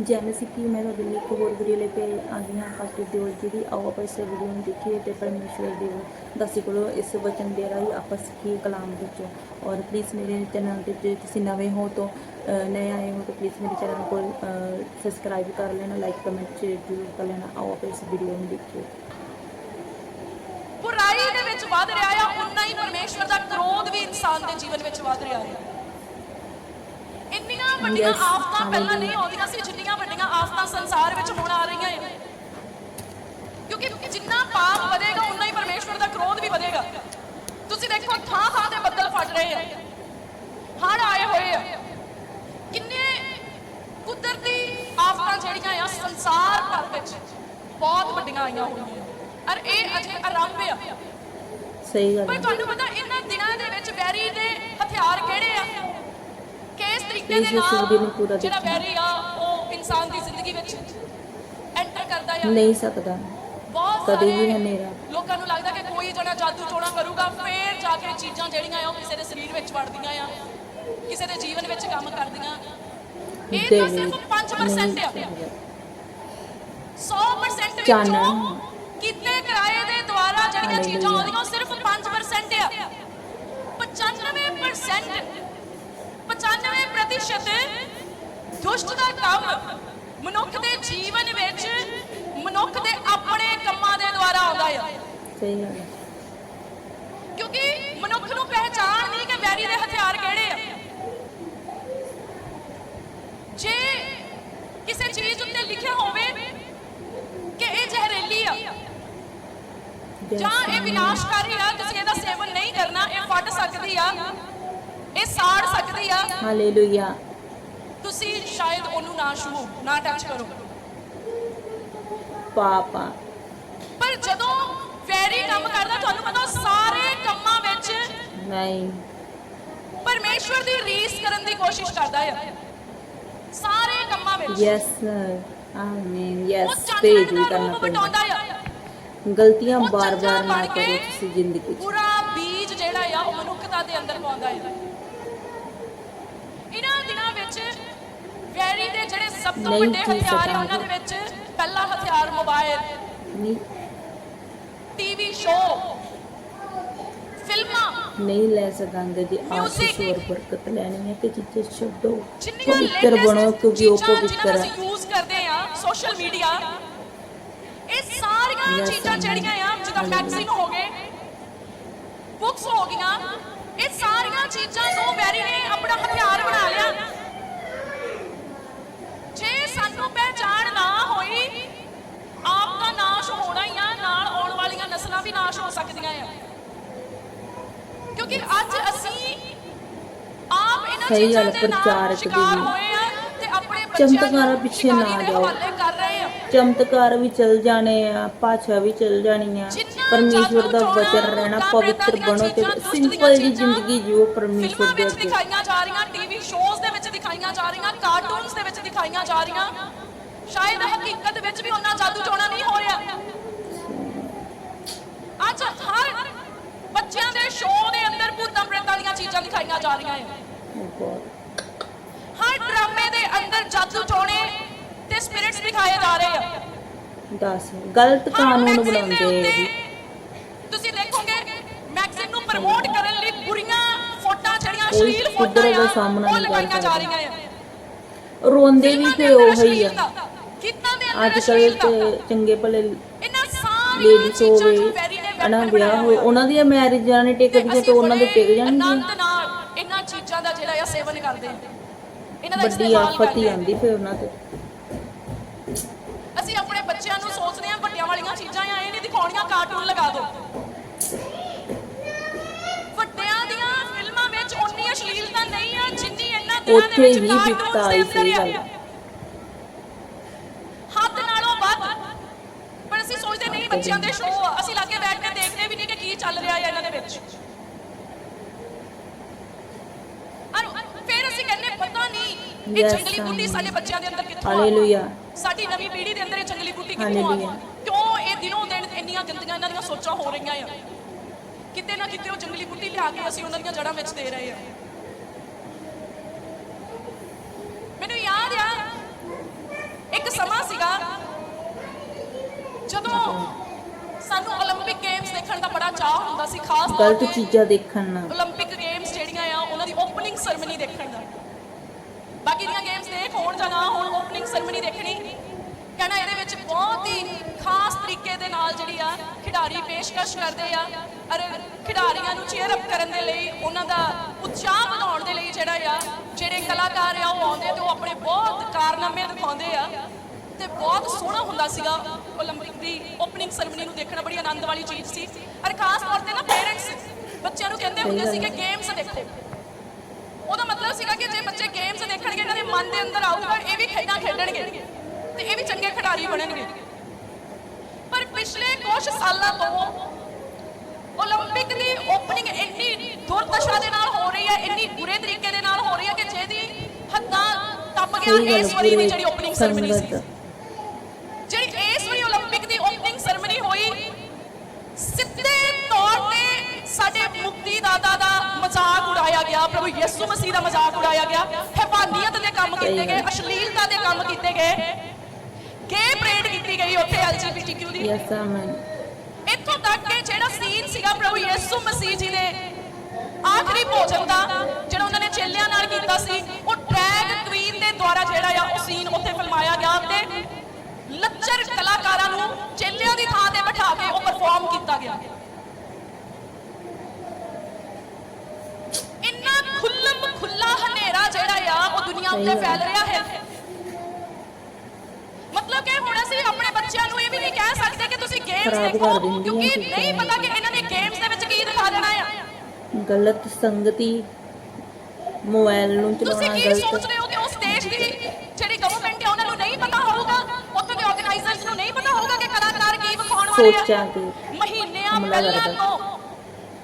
ਜੈਨ ਸਿੱਖੀ ਮੈਂ ਤੁਹਾਡੇ ਲਈ ਇੱਕ ਹੋਰ ਵੀਡੀਓ ਲੈ ਕੇ ਆ ਗਈ ਹਾਂ ਫਸਟ ਦਿਓਲਜੀ ਦੀ। ਆਓ ਆਪਾਂ ਇਸ ਵੀਡੀਓ ਨੂੰ ਦੇਖੀਏ ਤੇ ਪਰਮੇਸ਼ਵਰ ਦੇ ਦਾਸੀ ਕੋਲੋਂ ਇਸ ਵਚਨ ਦੇ ਰਾਹੀਂ ਆਪਾਂ ਸਿੱਖੀਏ ਕਲਾਮ ਵਿੱਚੋਂ। ਔਰ ਪਲੀਜ਼ ਮੇਰੇ ਚੈਨਲ ਤੇ ਜੇ ਤੁਸੀਂ ਨਵੇਂ ਹੋ ਤਾਂ ਅ, ਨਏ ਆਏ ਹੋ ਤਾਂ ਪਲੀਜ਼ ਮੇਰੇ ਚੈਨਲ को ਸਬਸਕ੍ਰਾਈਬ ਕਰ ਲੈਣਾ ਲਾਈਕ ਕਮੈਂਟ ਜ਼ਰੂਰ ਕਰ ਲੈਣਾ। ਆਓ ਆਪਾਂ ਇਸ ਵੀਡੀਓ ਨੂੰ ਦੇਖੀਏ। ਬੁਰਾਈ ਦੇ ਵਿੱਚ ਵਧ ਰਿਹਾ ਆ ਉਨਾ ਹੀ ਪਰਮੇਸ਼ਵਰ ਦਾ ਕਰੋਧ ਵੀ ਇਨਸਾਨ ਦੇ ਜੀਵਨ ਵਿੱਚ ਵਧ ਰਿਹਾ ਹੈ ਵੱਡੀਆਂ ਆਫਤਾਂ ਪਹਿਲਾਂ. ਨਹੀਂ ਆਉਂਦੀਆਂ ਸੀ ਜਿੰਨੀਆਂ ਵੱਡੀਆਂ ਆਫਤਾਂ ਸੰਸਾਰ ਵਿੱਚ ਹੁਣ ਆ ਰਹੀਆਂ ਹੈ ਕਿਉਂਕਿ ਜਿੰਨਾ ਪਾਪ ਵਧੇਗਾ ਉਨਾ ਹੀ ਪਰਮੇਸ਼ਵਰ ਦਾ ਕਰੋਧ ਵੀ ਵਧੇਗਾ। ਤੁਸੀਂ ਦੇਖੋ ਥਾਂ ਥਾਂ ਤੇ ਬੱਦਲ ਫਟ ਰਹੇ ਆ। ਹੜ੍ਹ ਆਏ ਹੋਏ ਆ। ਕਿੰਨੇ ਕੁਦਰਤੀ ਆਫਤਾਂ ਜਿਹੜੀਆਂ ਆ ਸੰਸਾਰ ਭਰ ਵਿੱਚ ਬਹੁਤ ਵੱਡੀਆਂ ਆਈਆਂ ਹੋਈਆਂ। ਔਰ ਇਹ ਅਜੇ ਆਰੰਭ ਆ। ਸਹੀ ਗੱਲ ਪਰ ਤੁਹਾਨੂੰ ਪਤਾ ਇਹਨਾਂ ਦਿਨਾਂ ਦੇ ਵਿੱਚ ਵੈਰੀ ਦੇ ਹਥਿਆਰ ਕਿਹੜੇ ਆ? ਤਰੀਕੇ ਦੇ ਨਾਲ ਜਿਹੜਾ। ਵੈਰੀ ਆ ਉਹ ਇਨਸਾਨ ਦੀ ਜ਼ਿੰਦਗੀ ਵਿੱਚ ਐਂਟਰ ਕਰਦਾ ਆ ਨਹੀਂ ਸਕਦਾ ਕਦੇ ਵੀ ਹਨੇਰਾ ਲੋਕਾਂ ਨੂੰ ਲੱਗਦਾ ਕਿ ਕੋਈ ਜਣਾ ਜਾਦੂ ਟੋਣਾ ਕਰੂਗਾ ਫੇਰ ਜਾ ਕੇ ਚੀਜ਼ਾਂ ਜਿਹੜੀਆਂ ਆ ਉਹ ਕਿਸੇ ਦੇ ਸਰੀਰ ਵਿੱਚ ਵੜਦੀਆਂ ਆ ਕਿਸੇ ਦੇ ਜੀਵਨ ਵਿੱਚ ਕੰਮ ਕਰਦੀਆਂ ਇਹ ਤਾਂ ਸਿਰਫ 5% ਆ ਨਹੀਂ 100% ਵਿੱਚੋਂ। ਕਿਤੇ ਕਿਰਾਏ ਦੇ ਦੁਆਰਾ ਜਿਹੜੀਆਂ ਚੀਜ਼ਾਂ। ਆਉਂਦੀਆਂ ਉਹ ਸਿਰਫ 5% ਆ 95% 95% ਦੁਸ਼ਟ ਦਾ ਕੰਮ ਮਨੁੱਖ ਦੇ ਜੀਵਨ ਵਿੱਚ ਮਨੁੱਖ ਦੇ ਆਪਣੇ ਕੰਮਾਂ ਦੇ ਦੁਆਰਾ ਆਉਂਦਾ ਆ। ਸਹੀ ਗੱਲ ਹੈ। ਕਿਉਂਕਿ ਮਨੁੱਖ ਨੂੰ ਪਹਿਚਾਣ ਨਹੀਂ ਕਿ ਵੈਰੀ ਦੇ ਹਥਿਆਰ ਕਿਹੜੇ ਆ। ਜੇ ਕਿਸੇ ਚੀਜ਼ ਉੱਤੇ ਲਿਖਿਆ ਹੋਵੇ ਕਿ ਇਹ ਜ਼ਹਿਰੀਲੀ ਆ ਜਾਂ ਇਹ ਵਿਨਾਸ਼ਕਾਰੀ ਆ ਤੁਸੀਂ ਇਹਦਾ ਸੇਵਨ ਨਹੀਂ ਕਰਨਾ ਇਹ ਫਟ ਸਕਦੀ ਆ ਇਹ ਸਾੜ ਸਕਦੀ ਆ। ਹਾਲੇਲੂਇਆ। ਤੁਸੀਂ ਸ਼ਾਇਦ ਉਹਨੂੰ ਨਾ ਛੂਹੋ ਨਾ ਟੱਚ ਕਰੋ। ਪਾਪਾ ਪਰ ਜਦੋਂ ਵੈਰੀ ਕੰਮ ਕਰਦਾ ਤੁਹਾਨੂੰ ਪਤਾ ਉਹ ਸਾਰੇ ਕੰਮਾਂ ਵਿੱਚ ਨਹੀਂ। ਪਰਮੇਸ਼ਵਰ ਦੀ ਰੀਸ ਕਰਨ ਦੀ ਕੋਸ਼ਿਸ਼ ਕਰਦਾ ਹੈ ਸਾਰੇ ਕੰਮਾਂ ਵਿੱਚ। ਯੈਸ ਆਮੀਨ ਉਹ ਯੈਸ ਤੇਜ ਵੀ ਕਰਨਾ ਪੈਂਦਾ। ਆ। ਗਲਤੀਆਂ ਬਾਰ-ਬਾਰ ਨਾ ਕਰੋ ਤੁਸੀਂ ਜ਼ਿੰਦਗੀ 'ਚ। ਪੂਰਾ ਬੀਜ ਜਿਹੜਾ ਆ ਉਹ ਮਨੁੱਖਤਾ ਦੇ ਅੰਦਰ ਪਾਉਂਦਾ ਹੈ ਇਹਨਾਂ ਦਿਨਾਂ ਵਿੱਚ ਵੈਰੀ ਦੇ ਜਿਹੜੇ ਸਭ ਤੋਂ ਵੱਡੇ ਹਥਿਆਰ ਸਤਾਉਂਦੇ। ਉਹਨਾਂ ਦੇ ਵਿੱਚ ਪਹਿਲਾ ਹਥਿਆਰ ਮੋਬਾਈਲ ਟੀਵੀ ਸ਼ੋਅ ਫਿਲਮਾਂ ਨਹੀਂ ਲੈ ਸਕਾਂਗੇ ਜੀ ਆਸ਼ੀਸ਼। ਹੋਰ ਬਰਕਤ ਲੈਣੀ ਹੈ ਕਿ ਜਿੱਥੇ ਛੱਡੋ ਪਵਿੱਤਰ ਬਣੋ ਕਿਉਂਕਿ ਉਹ ਪਵਿੱਤਰ ਹੈ ਯੂਜ਼ ਕਰਦੇ ਆ ਸੋਸ਼ਲ ਮੀਡੀਆ ਇਹ ਸਾਰੀਆਂ ਚੀਜ਼ਾਂ. ਜਿਹੜੀਆਂ ਆ ਜਿੱਦਾਂ. ਮੈਗਜ਼ੀਨ ਹੋ ਗਏ ਬੁੱਕਸ ਹੋ ਗਈਆਂ ਇਹ ਸਾਰੀਆਂ ਚੀਜ਼ਾਂ ਨੂੰ ਵੈਰੀ ਨੇ ਆਪਣਾ ਹਥਿਆਰ ਬਣਾ ਲਿਆ ਜੇ ਸਾਨੂੰ ਪਹਿਚਾਣ ਨਾ ਹੋਈ ਆਪ ਦਾ ਨਾਸ਼ ਹੋਣਾ ਹੀ ਆ ਨਾਲ ਆਉਣ ਵਾਲੀਆਂ ਨਸਲਾਂ ਵੀ ਨਾਸ਼ ਹੋ ਸਕਦੀਆਂ ਆ। ਕਿਉਂਕਿ ਅੱਜ ਅਸੀਂ ਆਪ ਇਹਨਾਂ ਸਹੀ ਚੀਜ਼ਾਂ ਗੱਲ, ਦੇ ਨਾਲ ਪ੍ਰਚਾਰਕ ਸ਼ਿਕਾਰ ਦੀ ਵੀ। ਹੋਏ ਆ ਤੇ ਆਪਣੇ ਬੱਚਿਆਂ ਚਮਤਕਾਰਾਂ ਨੂੰ ਪਿੱਛੇ ਨਾ ਸ਼ਿਕਾਰੀ ਦੇ ਜਾਓ। ਹਵਾਲੇ ਕਰ ਰਹੇ ਆ। ਚਮਤਕਾਰ ਵੀ ਚਲ ਜਾਣੇ ਆ ਭਾਸ਼ਾ ਵੀ ਚਲ ਜਾਣੀ ਆ। ਪਰਮੇਸ਼ਵਰ ਦਾ ਵਚਨ ਰਹਿਣਾ ਪਵਿੱਤਰ ਬਣੋ ਤੇ ਚੀਜ਼ਾਂ, ਸਿੰਪਲ ਜੀ ਜ਼ਿੰਦਗੀ ਜੀਓ ਪਰਮੇਸ਼ਵਰ ਫਿਲਮਾਂ ਦੇ ਵਿੱਚ ਅੱਗੇ ਦਿਖਾਈਆਂ ਜਾ ਰਹੀਆਂ ਟੀਵੀ ਸ਼ੋਜ਼ ਦੇ ਵਿੱਚ ਦਿਖਾਈਆਂ ਜਾ ਰਹੀਆਂ ਕਾਰਟੂਨਸ ਦੇ ਵਿੱਚ ਦਿਖਾਈਆਂ ਜਾ ਰਹੀਆਂ। ਸ਼ਾਇਦ ਹਕੀਕਤ ਵਿੱਚ ਵੀ ਉਹਨਾਂ ਜਾਦੂ ਟੋਣਾ ਨਹੀਂ ਹੋ ਰਿਹਾ। ਅੱਜ ਹਰ ਬੱਚਿਆਂ ਦੇ ਸ਼ੋਅ ਦੇ ਅੰਦਰ ਭੂਤਾਂ ਪ੍ਰੇਤਾਂ ਦੀਆਂ ਚੀਜ਼ਾਂ ਦਿਖਾਈਆਂ ਜਾ ਰਹੀਆਂ ਹੈ. ਹਰ ਡਰਾਮੇ ਦੇ ਅੰਦਰ ਜਾਦੂ ਟੋਣੇ ਤੇ ਸਪਿਰਿਟਸ ਦਿਖਾਏ ਜਾ ਰਹੇ ਆ ਦੱਸ ਗਲਤ ਕਾਨੂੰਨ ਬਣਾਉਂਦੇ ਆ ਜੀ ਤੁਸੀਂ ਦੇਖੋਗੇ ਮੈਗਜ਼ੀਨ ਨੂੰ ਪ੍ਰਮੋਟ ਕਰਨ ਲਈ ਬੁਰੀਆਂ ਫੋਟਾਂ ਜਿਹੜੀਆਂ ਅਸ਼ਲੀਲ ਫੋਟਾਂ ਕੁਦਰਤ ਦਾ ਆ ਸਾਹਮਣਾ ਨਹੀਂ ਕਰ ਜਾ। ਰਹੀਆਂ ਆ ਰੋਂਦੇ ਵੀ ਤੇ ਉਹੀ ਆ ਦੇ ਅੰਦਰ ਅੱਜ ਕੱਲ ਅਸ਼ਲੀਲਤਾ। ਤੇ ਚੰਗੇ ਭਲੇ ਇਹਨਾਂ ਸਾਰੀਆਂ ਲੇਡੀਜ਼ ਚੀਜ਼ਾਂ ਹੋਵੇ ਨੂੰ ਵੈਰੀ ਨੇ ਹਨਾ ਵਿਆਹ ਹੋਏ ਉਹਨਾਂ ਦੀਆਂ ਮੈਰਿਜਾਂ ਨੇ ਟਿਕਦੀਆਂ ਤੇ ਅਸੀਂ ਉਹਨਾਂ ਦੇ ਟਿਕ ਆਨੰਦ ਨਾਲ ਇਹਨਾਂ ਚੀਜ਼ਾਂ ਦਾ ਜਿਹੜਾ ਆ ਸੇਵਨ ਕਰਦੇ ਹਾਂ ਇਹਨਾਂ ਦਾ ਵੱਡੀ ਇਸਤੇਮਾਲ ਆਫਤ ਹੀ ਕਰਦੇ ਹਾਂ। ਆਂਦੀ ਫਿਰ ਉਹਨਾਂ ਤੇ ਅਸੀਂ ਆਪਣੇ ਬੱਚਿਆਂ ਨੂੰ ਸੋਚਦੇ ਹਾਂ ਵੱਡਿਆਂ ਵਾਲੀਆਂ ਚੀਜ਼ਾਂ ਆ ਇਹ ਨਹੀਂ ਦਿਖਾਉਣੀਆਂ ਕਾਰਟੂਨ ਲਗਾ ਦਿਓ ਵੱਡਿਆਂ ਦੀਆਂ ਫਿਲਮਾਂ ਵਿੱਚ ਉਨੀ ਅਸ਼ਲੀਲਤਾ ਨਹੀਂ ਆ ਜਿੰਨੀ ਇਹਨਾਂ ਦਿਨਾਂ ਉੱਥੇ ਦੇ ਵਿੱਚ ਹੀ cartoons ਬਿਪਤਾ ਆਈ। ਗੱਲ। ਹੱਦ ਨਾਲੋਂ ਵੱਧ ਪਰ ਅਸੀਂ ਸੋਚਦੇ ਨਹੀਂ ਬੱਚਿਆਂ ਦੇ ਸ਼ੋਅ ਆ ਇਹ Yes, ਜੰਗਲੀ ਬੂਟੀ ਸਾਡੇ ਬੱਚਿਆਂ ਦੇ ਅੰਦਰ ਕਿੱਥੋਂ ਆ ਗਈ? ਸਾਡੀ ਨਵੀਂ ਪੀੜ੍ਹੀ ਦੇ ਅੰਦਰ ਇਹ ਜੰਗਲੀ ਬੂਟੀ ਕਿੱਥੋਂ ਆ ਗਈ? ਕਿਉਂ ਇਹ ਦਿਨੋਂ ਦਿਨ ਇੰਨੀਆਂ ਗੰਦੀਆਂ ਇਹਨਾਂ ਦੀਆਂ ਸੋਚਾਂ ਹੋ ਰਹੀਆਂ ਆ? ਕਿਤੇ ਨਾ ਕਿਤੇ ਉਹ ਜੰਗਲੀ ਬੂਟੀ ਲਿਆ ਕੇ ਅਸੀਂ ਉਹਨਾਂ ਦੀਆਂ ਜੜ੍ਹਾਂ ਵਿੱਚ ਦੇ ਰਹੇ ਆ। ਮੈਨੂੰ ਯਾਦ ਆ ਇੱਕ ਸਮਾਂ ਸੀਗਾ ਜਦੋਂ ਸਾਨੂੰ 올림픽 ਗੇਮਸ ਦੇਖਣ ਦਾ ਬੜਾ ਚਾਹ ਹੁੰਦਾ ਸੀ ਖਾਸ ਕਰਕੇ ਚੀਜ਼ਾਂ ਦੇਖਣ ਨਾਲ। 올림픽 ਗੇਮਸ ਜਿਹੜੀਆਂ ਆ ਉਹਨਾਂ ਦੀ ਓਪਨਿੰਗ ਸੈਰੇਮਨੀ ਦੇਖਣ ਦਾ। ਬਾਕੀ ਦੀਆਂ ਗੇਮਸ ਦੇਖ ਹੋਣ ਜਾਂ ਨਾ ਹੋਣ ਓਪਨਿੰਗ ਸੈਰੇਮਨੀ ਦੇਖਣੀ ਕਹਿਣਾ ਇਹਦੇ ਵਿੱਚ ਬਹੁਤ ਹੀ ਖਾਸ ਤਰੀਕੇ ਦੇ ਨਾਲ ਜਿਹੜੀ ਆ ਖਿਡਾਰੀ ਪੇਸ਼ਕਸ਼ ਕਰਦੇ ਆ ਅਰ ਖਿਡਾਰੀਆਂ ਨੂੰ ਚੀਅਰ ਅਪ ਕਰਨ ਦੇ ਲਈ ਉਹਨਾਂ ਦਾ ਉਤਸ਼ਾਹ ਵਧਾਉਣ ਦੇ ਲਈ ਜਿਹੜਾ ਆ ਜਿਹੜੇ ਕਲਾਕਾਰ ਆ ਉਹ ਆਉਂਦੇ ਤੇ ਉਹ ਆਪਣੇ ਬਹੁਤ ਕਾਰਨਾਮੇ ਦਿਖਾਉਂਦੇ ਆ ਤੇ ਬਹੁਤ ਸੋਹਣਾ ਹੁੰਦਾ ਸੀਗਾ 올림픽 ਦੀ ਓਪਨਿੰਗ ਸੈਰੇਮਨੀ ਨੂੰ ਦੇਖਣਾ ਬੜੀ ਆਨੰਦ ਵਾਲੀ ਚੀਜ਼ ਸੀ ਅਰ ਖਾਸ ਤੌਰ ਤੇ ਨਾ ਪੇਰੈਂਟਸ ਬੱਚਿਆਂ ਨੂੰ ਕਹਿੰਦੇ ਹੁੰਦੇ ਸੀ ਕਿ ਗੇਮਸ ਦੇਖੋ ਉਹਦਾ ਮਤਲਬ ਸੀਗਾ ਕਿ ਜੇ ਬੱਚੇ ਗੇਮਸ ਦੇਖਣਗੇ ਇਹਨਾਂ ਦੇ ਮਨ ਦੇ ਅੰਦਰ ਆਊਗਾ ਇਹ ਵੀ ਖੇਡਾਂ ਖੇਡਣਗੇ ਤੇ ਇਹ ਵੀ ਚੰਗੇ ਖਿਡਾਰੀ ਬਣਨਗੇ ਪਰ ਪਿਛਲੇ ਕੁਝ ਸਾਲਾਂ ਤੋਂ 올림픽 ਦੀ ਓਪਨਿੰਗ ਇੰਨੀ ਦੁਰਦਸ਼ਾ ਦੇ ਨਾਲ ਹੋ ਰਹੀ ਹੈ ਇੰਨੀ ਬੁਰੇ ਤਰੀਕੇ ਦੇ ਨਾਲ ਹੋ ਰਹੀ ਹੈ ਕਿ ਜਿਹਦੀ ਹੱਦਾਂ ਟੱਪ ਸਹੀ ਗਿਆ ਗੱਲ ਇਸ ਵਾਰੀ ਦੀ ਪੂਰੇ ਜਿਹੜੀ ਓਪਨਿੰਗ ਸੈਰੇਮਨੀ ਸੀ ਸੰਗਤ ਜਿਹੜੀ ਗਿਆ ਪ੍ਰਭੂ ਯਿਸੂ ਮਸੀਹ ਦਾ ਮਜ਼ਾਕ ਉਡਾਇਆ ਗਿਆ। ਹੈਵਾਨੀਅਤ ਦੇ ਕੰਮ ਕੀਤੇ ਗਏ ਅਸ਼ਲੀਲਤਾ ਦੇ ਕੰਮ ਕੀਤੇ ਗਏ। ਗੇ ਪਰੇਡ ਕੀਤੀ ਗਈ ਉੱਥੇ ਐਲਜੀਬੀਟੀਕਿਊ ਦੀ। ਯੈਸ ਆਮਨ ਇੱਥੋਂ ਤੱਕ ਕਿ ਜਿਹੜਾ ਸੀਨ ਸੀਗਾ ਪ੍ਰਭੂ ਯਿਸੂ ਮਸੀਹ ਜੀ ਦੇ ਆਖਰੀ ਭੋਜਨ ਦਾ ਜਿਹੜਾ ਉਹਨਾਂ ਨੇ ਚੇਲਿਆਂ ਨਾਲ ਕੀਤਾ ਸੀ ਉਹ ਡਰੈਗ ਕੁਈਨ ਦੇ ਦੁਆਰਾ ਜਿਹੜਾ ਆ ਉਹ ਸੀਨ ਉੱਥੇ ਫਿਲਮਾਇਆ ਗਿਆ ਤੇ ਲੱਚਰ ਕਲਾਕਾਰਾਂ ਨੂੰ ਚੇਲਿਆਂ ਦੀ ਥਾਂ ਤੇ ਬਿਠਾ ਕੇ ਉਹ ਪਰਫਾਰਮ ਕੀਤਾ ਗਿਆ ਇੰਨਾ ਖੁੱਲਮ ਖੁੱਲਾ ਹਨੇਰਾ ਜਿਹੜਾ ਆ ਉਹ ਦੁਨੀਆ ਉੱਤੇ। ਫੈਲ ਰਿਹਾ ਹੈ। ਮਤਲਬ ਕਿ ਹੁਣ ਅਸੀਂ ਆਪਣੇ ਬੱਚਿਆਂ ਨੂੰ ਇਹ ਵੀ ਨਹੀਂ ਕਹਿ ਸਕਦੇ ਕਿ ਤੁਸੀਂ ਗੇਮਸ ਦੇਖੋ ਕਿਉਂਕਿ ਨਹੀਂ ਪਤਾ ਕਿ ਇਹਨਾਂ ਨੇ ਗੇਮਸ ਦੇ ਵਿੱਚ ਕੀ ਦਿਖਾ ਦੇਣਾ ਆ ਗਲਤ ਸੰਗਤੀ ਮੋਬਾਈਲ ਨੂੰ ਤੁਸੀਂ ਚਲਾਉਣਾ ਕੀ ਸੋਚ ਗਲਤ। ਰਹੇ ਹੋ ਕਿ ਉਸ ਦੇਸ਼ ਦੀ ਜਿਹੜੀ ਗਵਰਨਮੈਂਟ ਹੈ ਉਹਨਾਂ ਨੂੰ ਨਹੀਂ ਪਤਾ ਹੋਊਗਾ? ਉੱਥੋਂ ਦੇ ਆਰਗੇਨਾਈਜ਼ਰਸ ਨੂੰ ਨਹੀਂ ਪਤਾ ਹੋਊਗਾ ਕਿ ਕਲਾਕਾਰ ਕੀ ਵਿਖਾਉਣ ਵਾਲੇ ਸੋਚਾਂ ਆ ਤੇ ਮਹੀਨਿਆਂ ਪਹਿਲਾਂ। ਤੋਂ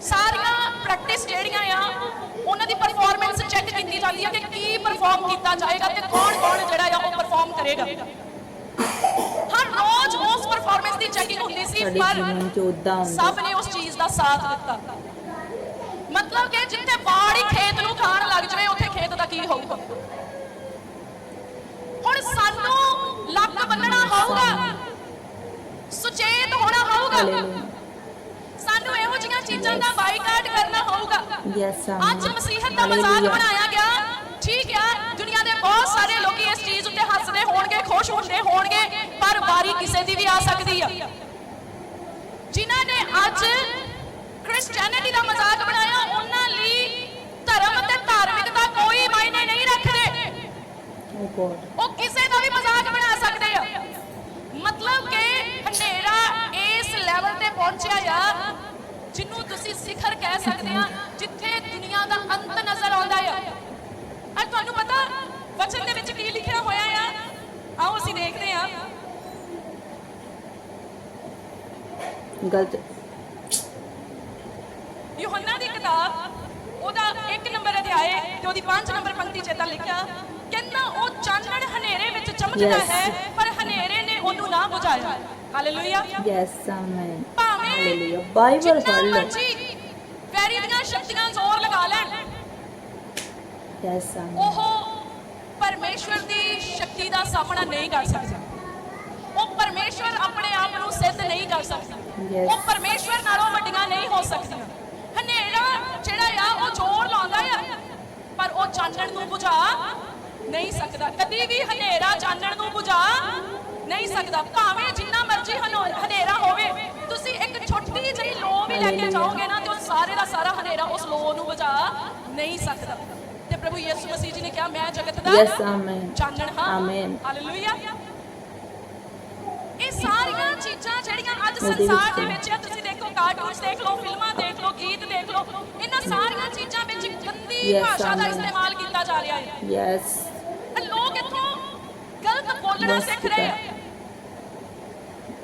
ਸਾਰੀਆਂ ਪ੍ਰੈਕਟਿਸ ਜਿਹੜੀਆਂ ਆ ਉਹਨਾਂ ਦੀ ਪਰਫਾਰਮੈਂਸ ਚੈੱਕ ਕੀਤੀ ਜਾਂਦੀ ਹੈ ਕਿ ਕੀ ਪਰਫਾਰਮ ਕੀਤਾ ਜਾਏਗਾ ਤੇ ਕੌਣ ਕੌਣ ਜਿਹੜਾ ਆ ਉਹ ਪਰਫਾਰਮ ਕਰੇਗਾ। ਹਰ ਰੋਜ਼ ਉਸ ਪਰਫਾਰਮੈਂਸ ਦੀ ਚੈਕਿੰਗ ਹੁੰਦੀ ਸੀ ਪਰ ਸਭ ਨੇ ਉਸ ਚੀਜ਼ ਦਾ ਸਾਥ ਦਿੱਤਾ। ਮਤਲਬ ਕਿ ਜਿੱਥੇ ਬਾੜ ਖੇਤ ਨੂੰ ਖਾਣ ਲੱਗ ਜਾਵੇ ਉੱਥੇ ਖੇਤ ਦਾ ਕੀ ਹੋਊਗਾ? ਹੁਣ ਸਾਨੂੰ ਲੱਕ ਬੰਨਣਾ ਹੋਊਗਾ ਸੁਚੇਤ ਹੋਣਾ ਹੋਊਗਾ। ਸਾਨੂੰ ਇਹੋ ਜਿਹੀਆਂ ਚੀਜ਼ਾਂ ਦਾ ਬਾਈਕਾਟ ਕਰਨਾ ਹੋਊਗਾ। ਯੈਸ ਅੱਜ ਮਸੀਹਤ ਦਾ ਮਜ਼ਾਕ ਬਣਾਇਆ ਗਿਆ। ਠੀਕ ਆ ਦੁਨੀਆ ਦੇ ਬਹੁਤ ਸਾਰੇ ਲੋਕੀ ਇਸ ਚੀਜ਼ ਉੱਤੇ ਹੱਸਦੇ ਹੋਣਗੇ ਖੁਸ਼ ਹੁੰਦੇ ਹੋਣਗੇ ਪਰ ਵਾਰੀ ਕਿਸੇ ਦੀ ਵੀ ਆ ਸਕਦੀ ਆ। ਜਿਨ੍ਹਾਂ ਨੇ ਅੱਜ ਕ੍ਰਿਸਚੀਅਨਿਟੀ ਦਾ ਮਜ਼ਾਕ ਬਣਾਇਆ ਉਹਨਾਂ ਲਈ ਧਰਮ ਅਤੇ ਧਾਰਮਿਕਤਾ ਕੋਈ ਮਾਇਨੇ ਨਹੀਂ ਰੱਖਦੇ। ਗੋਡ ਉਹ ਕਿਸੇ ਦਾ ਵੀ ਮਜ਼ਾਕ ਬਣਾ ਸਕਦੇ ਆ। ਮਤਲਬ ਕਿ ਹਨੇਰਾ ਇਸ ਲੈਵਲ ਤੇ ਪਹੁੰਚਿਆ ਆ ਜਿਹਨੂੰ ਤੁਸੀਂ ਸਿਖਰ ਕਹਿ ਸਕਦੇ ਆ ਜਿੱਥੇ ਦੁਨੀਆ ਦਾ ਅੰਤ ਨਜ਼ਰ ਆਉਂਦਾ ਆ। ਅੱਜ ਤੁਹਾਨੂੰ ਪਤਾ ਵਚਨ ਦੇ ਵਿੱਚ ਕੀ ਲਿਖਿਆ ਹੋਇਆ ਆ? ਆਓ ਅਸੀਂ ਦੇਖਦੇ ਆ। ਗਲਤ। ਯੋਹੰਨਾ ਦੀ ਕਿਤਾਬ ਉਹਦਾ 1 ਨੰਬਰ ਅਧਿਆਏ ਤੇ ਉਹਦੀ 5 ਨੰਬਰ ਪੰਕਤੀ ਚ ਏਦਾਂ ਲਿਖਿਆ ਕਹਿੰਦਾ ਉਹ ਚਾਨਣ ਹਨੇਰੇ ਵਿੱਚ ਚਮਕਦਾ. ਹੈ ਪਰ ਹਨੇਰੇ ਨੇ ਉਹਨੂੰ ਨਾ ਬੁਝਾਇਆ। Hallelujah yes amen hallelujah Bible ਪੜ੍ਹ ਲਓ ਵੈਰੀ ਦੀਆਂ ਸ਼ਕਤੀਆਂ ਜ਼ੋਰ ਲਗਾ ਲੈਣ ਯੈਸ ਆਮਨ ਉਹ ਪਰਮੇਸ਼ਵਰ ਦੀ ਸ਼ਕਤੀ ਦਾ ਸਾਹਮਣਾ ਨਹੀਂ ਕਰ ਸਕਦਾ ਉਹ ਪਰਮੇਸ਼ਵਰ ਆਪਣੇ ਆਪ ਨੂੰ ਸਿੱਧ ਨਹੀਂ ਕਰ ਸਕਦਾ. ਉਹ ਪਰਮੇਸ਼ਵਰ ਨਾਲੋਂ ਵੱਡੀਆਂ ਨਹੀਂ ਹੋ ਸਕਦੀਆਂ ਹਨੇਰਾ ਜਿਹੜਾ ਆ ਉਹ ਜ਼ੋਰ ਲਾਉਂਦਾ ਆ ਪਰ ਉਹ ਚਾਨਣ ਨੂੰ ਬੁਝਾ ਨਹੀਂ ਸਕਦਾ ਕਦੀ ਵੀ ਹਨੇਰਾ ਚਾਨਣ ਨੂੰ ਬੁਝਾ ਨਹੀਂ ਸਕਦਾ ਭਾਵੇਂ ਜਿੰਨਾ ਮਰਜ਼ੀ ਹਨੋ- ਹਨੇਰਾ ਹੋਵੇ ਤੁਸੀਂ ਇੱਕ ਛੋਟੀ ਜਿਹੀ ਲੋ ਵੀ ਲੈ ਕੇ. ਜਾਓਗੇ ਨਾ ਤੇ ਉਹ ਸਾਰੇ ਦਾ ਸਾਰਾ ਹਨੇਰਾ ਉਸ ਲੋ ਨੂੰ ਬੁਝਾ ਨਹੀਂ ਸਕਦਾ। ਤੇ ਪ੍ਰਭੂ ਯਿਸੂ ਮਸੀਹ ਜੀ ਨੇ ਕਿਹਾ ਮੈਂ ਜਗਤ ਦਾ ਯੈਸ ਆਮਨ ਚਾਨਣ ਹਾਂ। ਆਮੇਨ ਹਾਲੇਲੂਇਆ ਇਹ ਸਾਰੀਆਂ ਚੀਜ਼ਾਂ ਜਿਹੜੀਆਂ ਅੱਜ ਸੰਸਾਰ ਦੇ ਵਿੱਚ ਆ ਤੁਸੀਂ ਦੇਖੋ ਕਾਰਟੂਨਸ ਦੇਖ ਲਓ ਫਿਲਮਾਂ ਦੇਖ ਲਓ ਗੀਤ ਦੇਖ ਲਓ ਇਹਨਾਂ ਸਾਰੀਆਂ ਚੀਜ਼ਾਂ ਵਿੱਚ ਗੰਦੀ ਭਾਸ਼ਾ ਦਾ. ਇਸਤੇਮਾਲ ਕੀਤਾ ਜਾ ਰਿਹਾ ਹੈ। ਯੈਸ ਲੋਕ ਇੱਥੋਂ ਗਲਤ ਬੋਲਣਾ ਸਿੱਖ ਰਹੇ ਆ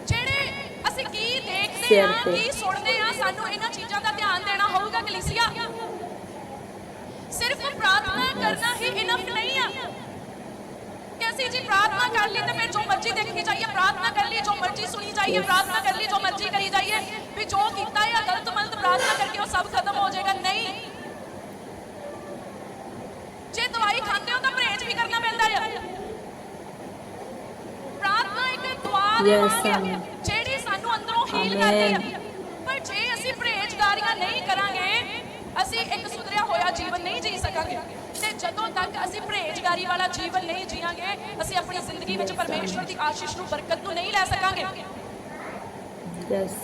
ਜਿਹੜੇ ਅਸੀਂ ਸਿਰ ਆ। ਕੀ ਸੁਣਦੇ ਆ? ਸਾਨੂੰ ਇਹਨਾਂ ਚੀਜ਼ਾਂ ਦਾ ਧਿਆਨ ਦੇਣਾ ਹੋਊਗਾ ਕਲੀਸਿਆ। ਸਿਰਫ ਪ੍ਰਾਰਥਨਾ ਕਰਨਾ ਹੀ ਇਨਫ ਨਹੀਂ ਆ। ਕਿ ਅਸੀਂ ਜੀ ਪ੍ਰਾਰਥਨਾ ਕਰ ਲਈ ਤੇ ਫਿਰ ਜੋ ਮਰਜ਼ੀ ਦੇਖੀ ਜਾਈਏ ਪ੍ਰਾਰਥਨਾ ਕਰ ਲਈ ਜੋ ਮਰਜ਼ੀ ਸੁਣੀ ਜਾਈਏ ਪ੍ਰਾਰਥਨਾ ਕਰ ਲਈ ਜੋ ਮਰਜ਼ੀ ਕਰੀ ਜਾਈਏ ਵੀ ਜੋ ਕੀਤਾ ਹੈ ਗਲਤ ਮਲਤ ਪ੍ਰਾਰਥਨਾ ਕਰਕੇ ਉਹ ਸਭ ਖਤਮ ਹੋ ਜਾਏਗਾ। ਨਹੀਂ। ਜੇ ਦਵਾਈ ਖਾਂਦੇ ਹੋ ਤਾਂ ਪਰਹੇਜ਼ ਵੀ ਕਰਨਾ ਪੈਂਦਾ ਹੈ ਪ੍ਰਾਰਥਨਾ ਇੱਕ ਦੁਆ ਦੀ ਮੰਗ ਹੈ ਫੀਲ ਕਰਦੇ ਆ। ਪਰ ਜੇ ਅਸੀਂ ਪਰਹੇਜ਼ਗਾਰੀਆਂ ਨਹੀਂ ਕਰਾਂਗੇ ਅਸੀਂ ਇੱਕ ਸੁਧਰਿਆ ਹੋਇਆ ਜੀਵਨ ਨਹੀਂ ਜੀ ਸਕਾਂਗੇ। ਤੇ ਜਦੋਂ ਤੱਕ ਅਸੀਂ ਪਰਹੇਜ਼ਗਾਰੀ ਵਾਲਾ ਜੀਵਨ ਨਹੀਂ ਜੀਵਾਂਗੇ ਅਸੀਂ ਆਪਣੀ ਜ਼ਿੰਦਗੀ ਵਿੱਚ ਪਰਮੇਸ਼ਵਰ ਦੀ ਆਸ਼ੀਸ਼ ਨੂੰ ਬਰਕਤ ਨੂੰ ਨਹੀਂ ਲੈ ਸਕਾਂਗੇ। ਯੈਸ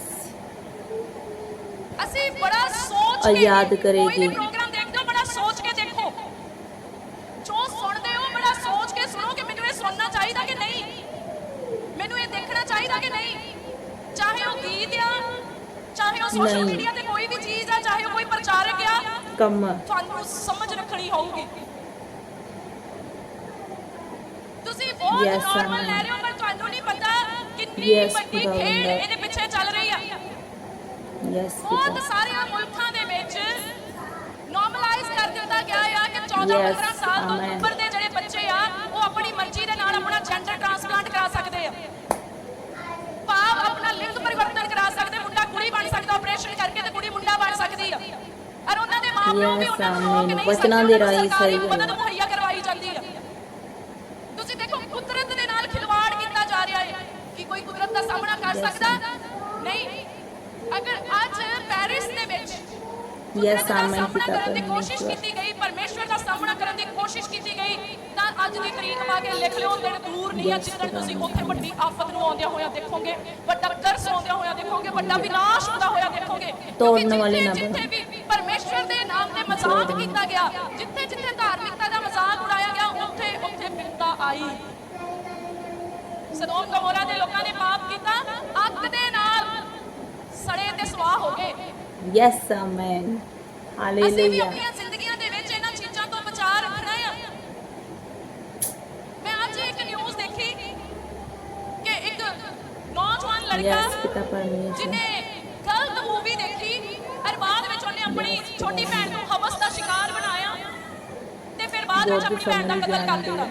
ਅਸੀਂ ਬੜਾ ਸੋਚ ਕੇ ਯਾਦ ਕਰੇਗੀ। ਵੀ ਪ੍ਰੋਗਰਾਮ ਦੇਖਦੇ ਹੋ ਬੜਾ ਸੋਚ ਕੇ ਦੇਖੋ ਜੋ ਸੁਣਦੇ ਹੋ ਬੜਾ ਸੋਚ ਕੇ ਸੁਣੋ ਕਿ ਮੈਨੂੰ ਇਹ ਸੁਣਨਾ ਚਾਹੀਦਾ ਕਿ ਨਹੀਂ ਮੈਨੂੰ ਇਹ ਦੇਖਣਾ ਚਾਹੀਦਾ ਕਿ ਨਹੀਂ ਚਾਹੇ ਉਹ ਗੀਤ ਆ ਚਾਹੇ ਉਹ ਸੋਸ਼ਲ ਨਹੀਂ। ਮੀਡੀਆ ਤੇ ਕੋਈ ਵੀ ਚੀਜ਼ ਆ ਚਾਹੇ ਉਹ ਕੋਈ ਪ੍ਰਚਾਰਕ ਆ ਕੰਮ ਤੁਹਾਨੂੰ ਸਮਝ ਰੱਖਣੀ ਹੋਊਗੀ ਤੁਸੀਂ ਬਹੁਤ Yes, ਨਾਰਮਲ. ਲੈ ਰਹੇ ਹੋ ਪਰ ਤੁਹਾਨੂੰ ਨਹੀਂ ਪਤਾ ਕਿੰਨੀ Yes, ਵੱਡੀ। ਖੇਡ ਇਹਦੇ ਪਿੱਛੇ ਚੱਲ ਰਹੀ ਆ ਯੈਸ ਬਹੁਤ ਸਾਰਿਆਂ ਮੁਲਕਾਂ ਦੇ ਵਿੱਚ ਨਾਰਮਲਾਈਜ਼ ਕਰ ਦਿੱਤਾ ਗਿਆ ਆ ਕਿ 14 Yes, 15 ਸਾਲ ਤੋਂ Amen. ਉੱਪਰ ਦੇ ਆਪਰੇਸ਼ਨ ਕਰਕੇ ਤੇ ਕੁੜੀ ਮੁੰਡਾ ਬਣ ਸਕਦੀ ਆ। ਔਰ ਉਹਨਾਂ ਦੇ ਮਾਪੇ ਵੀ ਉਹਨਾਂ ਨੂੰ ਰੋਕ. ਨਹੀਂ ਸਕਦੇ, ਦੇ ਰਾਹੀਂ ਸਹੀ ਮਦਦ ਮੁਹੱਈਆ ਕਰਵਾਈ ਜਾਂਦੀ ਆ। ਤੁਸੀਂ ਦੇਖੋ ਕੁਦਰਤ ਦੇ ਨਾਲ ਖਿਲਵਾੜ ਕੀਤਾ ਜਾ ਰਿਹਾ ਹੈ ਕਿ ਕੋਈ ਕੁਦਰਤ ਦਾ ਸਾਹਮਣਾ ਕਰ ਸਕਦਾ? ਨਹੀਂ। ਅਗਰ ਅੱਜ ਪੈਰਿਸ ਦੇ ਵਿੱਚ ਸਾਹਮਣਾ ਪਿਤਾ ਕਰਨ ਦੀ ਕੋਸ਼ਿਸ਼। ਕੀਤੀ ਗਈ ਪਰਮੇਸ਼ਵਰ ਦਾ ਸਾਹਮਣਾ ਕਰਨ ਦੀ ਕੋਸ਼ਿਸ਼ ਕੀਤੀ ਅੱਜ ਦੀ ਤਰੀਕ ਪਾ ਕੇ ਲਿਖ ਲਿਓ ਦਿਨ ਦੂਰ ਨਹੀਂ ਦਿਨ ਪਿਤਾ ਤੁਸੀਂ ਉੱਥੇ ਵੱਡੀ ਆਫਤ ਨੂੰ ਆਉਂਦਿਆਂ ਹੋਇਆਂ ਦੇਖੋਗੇ ਵੱਡਾ ਕਰਸ ਆਉਂਦਿਆਂ ਹੋਇਆਂ ਦੇਖੋਗੇ ਵੱਡਾ ਵਿਨਾਸ਼ ਹੁੰਦਾ ਹੋਇਆ ਦੇਖੋਗੇ ਤੋੜਨ ਵਾਲੇ ਨਾ ਜਿੱਥੇ- ਵੀ ਪਰਮੇਸ਼ਵਰ ਦੇ ਨਾਮ ਤੇ ਮਜ਼ਾਕ ਕੀਤਾ ਗਿਆ ਜਿੱਥੇ ਜਿੱਥੇ ਧਾਰਮਿਕਤਾ ਦਾ ਮਜ਼ਾਕ ਉਡਾਇਆ ਗਿਆ ਉੱਥੇ ਉੱਥੇ ਬਿਪਤਾ ਆਈ। ਸਦੋਮ ਗਮੋਰਾ ਦੇ ਲੋਕਾਂ ਨੇ ਪਾਪ ਕੀਤਾ ਅੱਗ ਦੇ ਨਾਲ ਸੜੇ ਤੇ ਸਵਾਹ ਹੋ ਗਏ। ਯੈਸ ਆਮੇਨ ਅਸੀਂ ਵੀ ਹਾਲੇਲੂਇਆ ਆਪਣੀਆਂ ਜ਼ਿੰਦਗੀਆਂ ਦੇ ਵਿੱਚ ਇਹਨਾਂ ਚੀਜ਼ਾਂ ਤੋਂ ਬਚਾ ਰੱਖਣਾ ਆ ਮੈਂ ਅੱਜ ਇੱਕ ਨਿਊਜ਼ ਦੇਖੀ ਕਿ ਇੱਕ ਨੌਜਵਾਨ ਲੜਕਾ ਪਿਤਾ ਪਰਮੇਸ਼ਵਰ ਜਿਹਨੇ ਗਲਤ ਮੂਵੀ ਦੇਖੀ ਔਰ ਬਾਅਦ ਵਿੱਚ ਉਹਨੇ ਆਪਣੀ ਛੋਟੀ ਭੈਣ ਨੂੰ ਹਵਸ ਦਾ ਸ਼ਿਕਾਰ ਬਣਾਇਆ ਤੇ ਫਿਰ ਬਾਅਦ ਵਿੱਚ ਆਪਣੀ ਭੈਣ ਦਾ ਕਤਲ ਕਰ ਦਿੱਤਾ।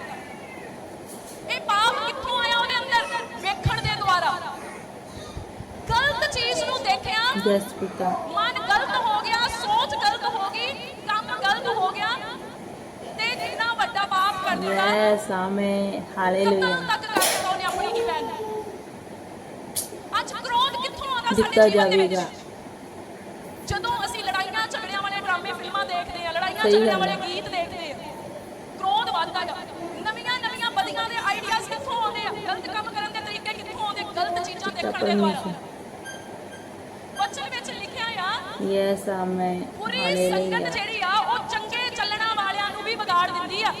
ਇਹ ਪਾਪ ਕਿੱਥੋਂ ਆਇਆ ਉਹਦੇ ਅੰਦਰ? ਵੇਖਣ ਦੇ ਦੁਆਰਾ। ਗਲਤ ਚੀਜ਼ ਨੂੰ ਦੇਖਿਆ ਯੈਸ ਪਿਤਾ। ਮਨ ਗਲਤ ਹੋ ਗਿਆ ਸੋਚ ਗਲਤ ਹੋ ਗਈ ਕੰਮ ਗਲਤ ਹੋ ਗਿਆ ਤੇ ਜਿੰਨਾ ਵੱਡਾ ਪਾਪ ਕਰ ਦਿੱਤਾ ਯੈਸ ਆਮੇਨ। ਹਾਲੇਲੂਇਆ ਕਤਲ ਤੱਕ ਕਰ ਦਿੱਤਾ ਉਹਨੇ ਆਪਣੀ ਹੀ ਭੈਣ ਨੂੰ। ਅੱਜ ਕ੍ਰੋਧ ਕਿੱਥੋਂ ਆਉਂਦਾ ਦਿੱਤਾ ਜਾਵੇਗਾ। ਜਦੋਂ ਅਸੀਂ ਲੜਾਈਆਂ ਝਗੜਿਆਂ ਵਾਲੇ ਡਰਾਮੇ ਫਿਲਮਾਂ ਦੇਖਦੇ ਆ ਲੜਾਈਆਂ ਝਗੜਿਆਂ ਵਾਲੇ। ਗੀਤ ਦੇਖਦੇ ਆ ਕ੍ਰੋਧ ਵੱਧਦਾ ਆ ਨਵੀਆਂ ਨਵੀਆਂ ਬਦੀਆਂ ਦੇ ਆਈਡੀਆਜ਼ ਕਿੱਥੋਂ ਆਉਂਦੇ ਆ? ਗਲਤ ਕੰਮ ਕਰਨ ਦੇ ਤਰੀਕੇ ਕਿੱਥੋਂ ਆਉਂਦੇ? ਗਲਤ ਚੀਜ਼ਾਂ ਦੇਖਣ ਦੇ ਦੁਆਰਾ। ਵਚਨ ਵਿੱਚ ਲਿਖਿਆ ਆ ਯੈਸ ਆਮੇਨ। ਪੂਰੀ ਸੰਗਤ ਹਾਲੇਲੂਇਆ ਜਿਹੜੀ ਆ ਉਹ ਚੰਗੇ ਚੱਲਣਾ ਵਾਲਿਆਂ ਨੂੰ ਵੀ ਵਿਗਾੜ ਦਿੰਦੀ ਆ।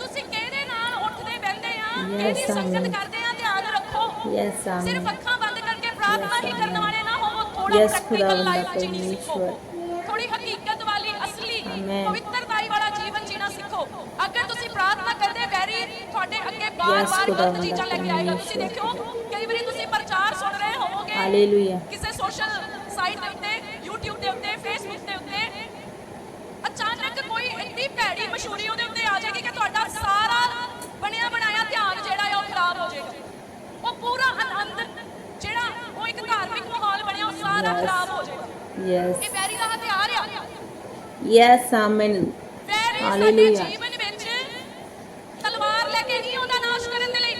ਤੁਸੀਂ ਕਿਹਦੇ ਨਾਲ ਉੱਠਦੇ ਬਹਿੰਦੇ ਆ? Yes, ਕਿਹਦੀ ਸੰਗਤ. ਕਰਦੇ ਯੈਸ ਸਿਰਫ ਆਮੇਨ ਅੱਖਾਂ ਬੰਦ ਕਰਕੇ ਪ੍ਰਾਰਥਨਾ ਹੀ ਕਰਨ. ਵਾਲੇ ਨਾ ਹੋਵੋ ਥੋੜਾ Yes, ਪ੍ਰੈਕਟੀਕਲ ਖੁਦਾਵੰਦ ਲਾਈਫ ਜੀਣੀ ਸਿੱਖੋ ਪਰਮੇਸ਼ਵਰ। ਥੋੜੀ ਹਕੀਕਤ ਵਾਲੀ ਅਸਲੀ Amen. ਪਵਿੱਤਰਤਾਈ ਵਾਲਾ ਜੀਵਨ ਜੀਣਾ ਸਿੱਖੋ ਅਗਰ ਤੁਸੀਂ ਪ੍ਰਾਰਥਨਾ ਕਰਦੇ ਵੈਰੀ ਤੁਹਾਡੇ ਅੱਗੇ ਬਾਰ-ਬਾਰ ਗਲਤ ਖੁਦਾਵੰਦ ਚੀਜ਼ਾਂ ਲੈ ਕੇ ਆਏਗਾ ਤੁਸੀਂ। ਦੇਖਿਓ ਕਈ ਵਾਰੀ ਤੁਸੀਂ ਪ੍ਰਚਾਰ ਸੁਣ ਰਹੇ ਹੋਵੋਗੇ ਹਾਲੇਲੂਇਆ ਕਿਸੇ ਸੋਸ਼ਲ ਸਾਈਟ ਦੇ ਉੱਤੇ YouTube ਦੇ ਉੱਤੇ Facebook ਦੇ ਉੱਤੇ ਅਚਾਨਕ ਕੋਈ ਇੰਨੀ ਭੈੜੀ ਮਸ਼ਹੂਰੀ ਉਹਦੇ ਉੱਤੇ ਆ ਜਾਏਗੀ ਕਿ ਤੁਹਾਡਾ ਸਾਰਾ ਬਣਿਆ ਬਣਾਇਆ ਧਿਆਨ ਜਿਹੜਾ ਹੈ ਉਹ ਖਰਾਬ ਹੋ ਜਾਏਗਾ ਉਹ ਪੂਰਾ ਆਨੰਦ ਜਿਹੜਾ ਉਹ ਇੱਕ ਧਾਰਮਿਕ ਮਾਹੌਲ ਬਣਿਆ ਉਹ ਸਾਰਾ. ਖਰਾਬ ਹੋ ਜਾਏਗਾ ਯੈਸ ਇਹ ਵੈਰੀ ਦਾ ਹਥਿਆਰ ਆ ਯੈਸ ਆਮੇਨ ਸਾਡੇ Hallelujah. ਜੀਵਨ ਵਿੱਚ ਤਲਵਾਰ ਲੈ ਕੇ ਨਹੀਂ ਆਉਂਦਾ ਨਾਸ਼ ਕਰਨ ਦੇ ਲਈ